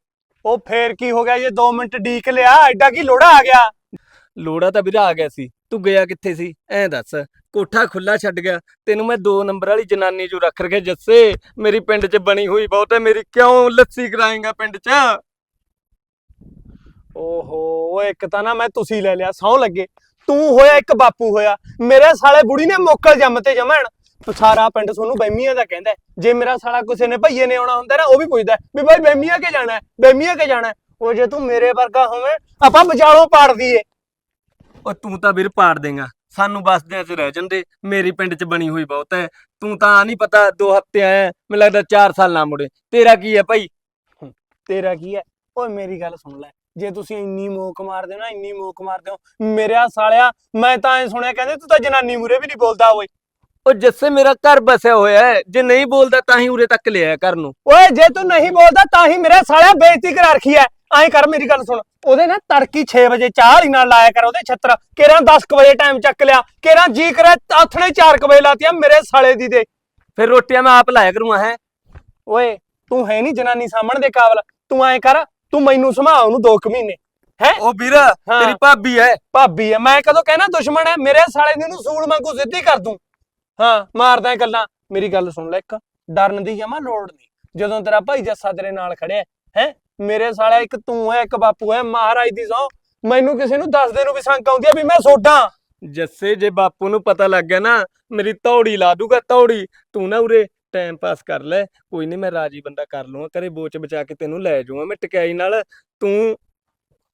ਉਹ ਫੇਰ ਕੀ ਹੋ ਗਿਆ ਜੇ 2 ਮਿੰਟ ਡੀਕ ਲਿਆ ਐਡਾ ਕੀ ਲੋੜਾ ਆ ਗਿਆ? ਲੋੜਾ ਤਾਂ ਵੀਰਾ ਆ ਗਿਆ ਸੀ ਤੂੰ ਗਿਆ ਕਿੱਥੇ ਸੀ? ਐਂ ਦੱਸ ਕੋਠਾ ਖੁੱਲਾ ਛੱਡ ਗਿਆ ਤੈਨੂੰ ਮੈਂ 2 ਨੰਬਰ ਵਾਲੀ ਜਨਾਨੀ ਜੋ ਰੱਖ ਰਖਿਆ ਜੱਸੇ। ਮੇਰੀ ਪਿੰਡ 'ਚ ਬਣੀ ਹੋਈ ਬਹੁਤ ਹੈ ਮੇਰੀ ਕਿਉਂ ਲੱਸੀ ਕਰਾਏਗਾ ਪਿੰਡ 'ਚ? ਓਹੋ ਓਏ ਇੱਕ ਤਾਂ ਨਾ ਮੈਂ ਤੁਸੀਂ ਲੈ ਲਿਆ ਸੌ ਲੱਗੇ। ਤੂੰ ਹੋਇਆ ਇੱਕ ਬਾਪੂ ਹੋਇਆ। ਮੇਰੇ ਸਾਲੇ ਬੁੜੀ ਨੇ ਮੋਕਲ ਜੰਮ ਤੇ ਜਮਣ। ਸਾਰਾ ਪਿੰਡ ਤੁਹਾਨੂੰ ਬੈਮੀਆਂ ਦਾ ਕਹਿੰਦਾ ਹੈ। ਜੇ ਮੇਰਾ ਸਾਲਾ ਕਿਸੇ ਨੇ ਭਈਏ ਨੇ ਆਉਣਾ ਹੁੰਦਾ ਨਾ ਉਹ ਵੀ ਪੁੱਛਦਾ ਹੈ ਵੀ ਭਾਈ ਬੈਮੀਆਂ ਕੇ ਜਾਣਾ ਹੈ? ਬੈਮੀਆਂ ਕੇ ਜਾਣਾ ਹੈ? ਉਹ ਜੇ ਤੂੰ ਮੇਰੇ ਵਰਗਾ ਹੋਵੇਂ ਆਪਾਂ ਵਿਚਾਲੋਂ ਪਾੜ ਦਈਏ। ਉਹ ਤੂੰ ਤਾਂ ਵੀਰ ਪਾੜ ਦੇਗਾ। ਸਾਨੂੰ ਬਸਦਿਆਂ 'ਚ ਰਹਿ ਜਾਂਦੇ। ਮੇਰੀ ਪਿੰਡ 'ਚ ਬਣੀ ਹੋਈ ਬਹੁਤ ਹੈ। ਤੂੰ ਤਾਂ ਨਹੀਂ ਪਤਾ 2 ਹਫ਼ਤੇ ਆਇਆ ਮੈਨੂੰ ਲੱਗਦਾ 4 ਸਾਲ ਨਾ ਮੁੜੇ। ਤੇਰਾ ਕੀ ਹੈ ਭਾਈ? ਤੇਰਾ ਕੀ ਹੈ? ਓਏ ਮੇਰੀ ਗੱਲ ਸੁਣ ਲੈ। ਜੇ ਤੁਸੀਂ ਇੰਨੀ ਮੋਕ ਮਾਰਦੇ ਹੋ ਨਾ ਇੰਨੀ ਮੋਕ ਮਾਰਦੇ ਹੋ ਮੇਰਿਆ ਸਾਲਿਆ ਮੈਂ ਤਾਂ ਐ ਸੁਣਿਆ ਕਹਿੰਦੇ ਤੂੰ ਤਾਂ ਜਨਾਨੀ ਮੂਰੇ ਵੀ ਨਹੀਂ ਬੋਲਦਾ ਓਏ। ਉਹ ਜੱਸੇ ਮੇਰਾ ਘਰ ਬਸਿਆ ਹੋਇਆ ਹੈ ਜੇ ਨਹੀਂ ਬੋਲਦਾ ਤਾਂ ਹੀ ਉਰੇ ਤੱਕ ਲਿਆ ਘਰ ਨੂੰ। ਓਏ ਜੇ ਤੂੰ ਨਹੀਂ ਬੋਲਦਾ ਤਾਂ ਹੀ ਮੇਰੇ ਸਾਲਿਆ ਬੇਇੱਜ਼ਤੀ ਕਰਾ ਰੱਖੀ ਐ ਐਂ ਕਰ ਮੇਰੀ ਗੱਲ ਸੁਣ ਉਹਦੇ ਨਾ ਤੜਕੀ 6 ਵਜੇ ਚਾਹ ਹੀ ਨਾਲ ਲਾਇਆ ਕਰ ਉਹਦੇ ਛੱਤਰ ਕੇਰਾਂ 10 ਕੁ ਵਜੇ ਟਾਈਮ ਚੱਕ ਲਿਆ ਕੇਰਾਂ ਜੀ ਕਰੇ ਆਥਣੇ 4 ਕੁ ਵਜੇ ਲਾਤੀਆਂ ਮੇਰੇ ਸਾਲੇ ਦੀ ਦੇ। ਫਿਰ ਰੋਟੀਆਂ ਮੈਂ ਆਪ ਲਾਇਆ ਕਰੂੰਗਾ ਹੈ? ਓਏ ਤੂੰ ਹੈ ਨਹੀਂ ਜਨਾਨੀ ਸਾਹਮਣ ਦੇ ਕਾਬਲ ਤੂੰ ਐਂ ਕਰ ਤੂੰ ਮੈਨੂੰ ਸਮਾ ਉਹਨੂੰ 2 ਕੁ ਮਹੀਨੇ। ਹੈ? ਉਹ ਵੀਰ ਤੇਰੀ ਭਾਬੀ ਹੈ। ਭਾਬੀ ਐ ਮੈਂ ਕਦੋਂ ਕਹਿਣਾ ਦੁਸ਼ਮਣ ਐ ਮੇਰੇ ਸਾਲੇ ਨੂੰ ਸੂਲ ਵਾਂਗੂ ਸਿੱਧੀ ਕਰ ਦੂੰ। ਹਾਂ ਮਾਰਦਾ ਗੱਲਾਂ। ਮੇਰੀ ਗੱਲ ਸੁਣ ਲੈ ਇੱਕ। ਡਰਨ ਦੀ ਜਮਾ ਲੋੜ ਨਹੀਂ। ਜਦੋਂ ਤੇਰਾ ਭਾਈ ਜੱਸਾ ਤੇਰੇ ਨਾਲ ਖੜਿਆ ਹੈ ਮੇਰੇ ਸਾਲਿਆ ਇੱਕ ਤੂੰ ਐ ਇੱਕ ਬਾਪੂ ਐ ਮਹਾਰਾਜ ਦੀ ਸੌ ਮੈਨੂੰ ਕਿਸੇ ਨੂੰ ਦੱਸਦੇ ਨੂੰ ਵੀ ਸੰਕ ਆਉਂਦੀ ਆ ਵੀ ਮੈਂ ਸੋਡਾ। ਜੱਸੇ ਜੇ ਬਾਪੂ ਨੂੰ ਪਤਾ ਲੱਗ ਗਿਆ ਨਾ ਮੇਰੀ ਤੌੜੀ ਲਾ ਦੂਗਾ ਤੌੜੀ ਤੂੰ ਨਾ ਉਰੇ ਟਾਈਮ ਪਾਸ ਕਰ ਲੈ ਕੋਈ ਨਹੀਂ ਮੈਂ ਰਾਜੀ ਬੰਦਾ ਕਰ ਲੂੰਗਾ ਘਰੇ ਬੋਚ ਬਚਾ ਕੇ ਤੈਨੂੰ ਲੈ ਜਾਊਂਗਾ ਮੈਂ ਟਕਿਆਈ ਨਾਲ ਤੂੰ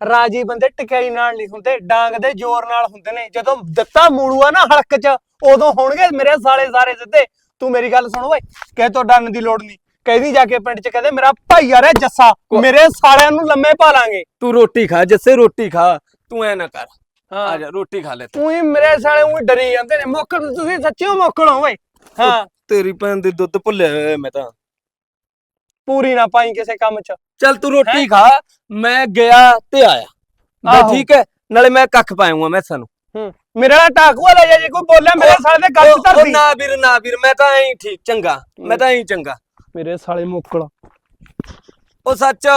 ਰਾਜੀ ਬੰਦੇ ਟਿਕਾਈ ਨਾਲ ਨਹੀਂ ਹੁੰਦੇ ਡਾਂਗ ਦੇ ਜ਼ੋਰ ਨਾਲ ਹੁੰਦੇ ਨੇ ਜਦੋਂ ਦਿੱਤਾ ਮੂਲੂਆ ਨਾ ਹਲਕ 'ਚ ਉਦੋਂ ਹੋਣਗੇ ਮੇਰੇ ਸਾਲੇ ਸਾਰੇ ਸਿੱਧੇ। ਤੂੰ ਮੇਰੀ ਗੱਲ ਸੁਣ ਓਏ ਕਹਿ ਤੋਂ ਡਰਨ ਦੀ ਲੋੜ ਨਹੀਂ ਕਹਿਦੀ ਜਾ ਕੇ ਪਿੰਡ 'ਚ ਕਹਦੇ ਮੇਰਾ ਭਾਈ ਆ ਰਿਹਾ ਜੱਸਾ ਮੇਰੇ ਸਾਲਿਆਂ ਨੂੰ ਲੰਮੇ ਪਾ ਲਾਂਗੇ ਤੂੰ ਰੋਟੀ ਖਾ ਜੱਸੇ ਰੋਟੀ ਖਾ ਤੂੰ ਐ ਨਾ ਕਰ ਹਾਂ। ਆ ਜਾ ਰੋਟੀ ਖਾ ਲੈ ਤੂੰ। ਹੀ ਮੇਰੇ ਸਾਲੇ ਉਹ ਡਰੀ ਜਾਂਦੇ ਨੇ ਮੋਕੜ ਤੁਸੀਂ ਸੱਚਿਓ ਮੋਕੜ ਹੋ ਓਏ। ਹਾਂ। ਤੇਰੀ ਭੈਣ ਦੀ ਦੁੱਧ ਭੁੱਲਿਆ ਹੋਇਆ ਮੈਂ ਤਾਂ। ਪੂਰੀ ਨਾ ਪਾਈ ਕਿਸੇ ਕੰਮ 'ਚ। ਚੱਲ ਤੂੰ ਰੋਟੀ ਖਾ ਮੈਂ ਗਿਆ ਤੇ ਆਇਆ। ਬਸ ਆਹੋ। ਠੀਕ ਹੈ ਨਾਲੇ ਮੈਂ ਕੱਖ ਪਾਉਂਗਾ ਮੈਂ ਸਾਨੂੰ ਮੇਰੇ ਨਾਲ ਟਾਕੂਆ ਲੈ ਜਾ ਜੇ ਕੋਈ ਬੋਲਿਆ ਮੇਰੇ ਸਾਲੇ ਦੇ ਗੱਲ ਉਹ ਧਰਦੀ ਨਾ ਵੀਰ ਨਾ ਵੀਰ ਮੈਂ ਤਾਂ ਐਂ ਠੀਕ ਚੰਗਾ ਮੈਂ ਤਾਂ ਐਂ ਚੰਗਾ। ਮੇਰੇ ਸਾਲੇ ਮੋਕੜ ਉਹ ਸੱਚ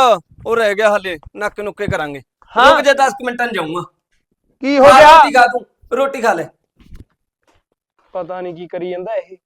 ਉਹ ਰਹਿ ਗਿਆ ਹਲੇ ਨੱਕ ਨੁੱਕੇ ਕਰਾਂਗੇ। ਹਾਂ। ਰੁਕ ਜਾ 10 ਮਿੰਟਾਂ ਚ ਜਾਊਂਗਾ। ਕੀ ਹੋ ਗਿਆ? ਖਾ ਤੂੰ ਰੋਟੀ ਖਾ ਲੈ। ਪਤਾ ਨਹੀਂ ਕੀ ਕਰੀ ਜਾਂਦਾ ਇਹ।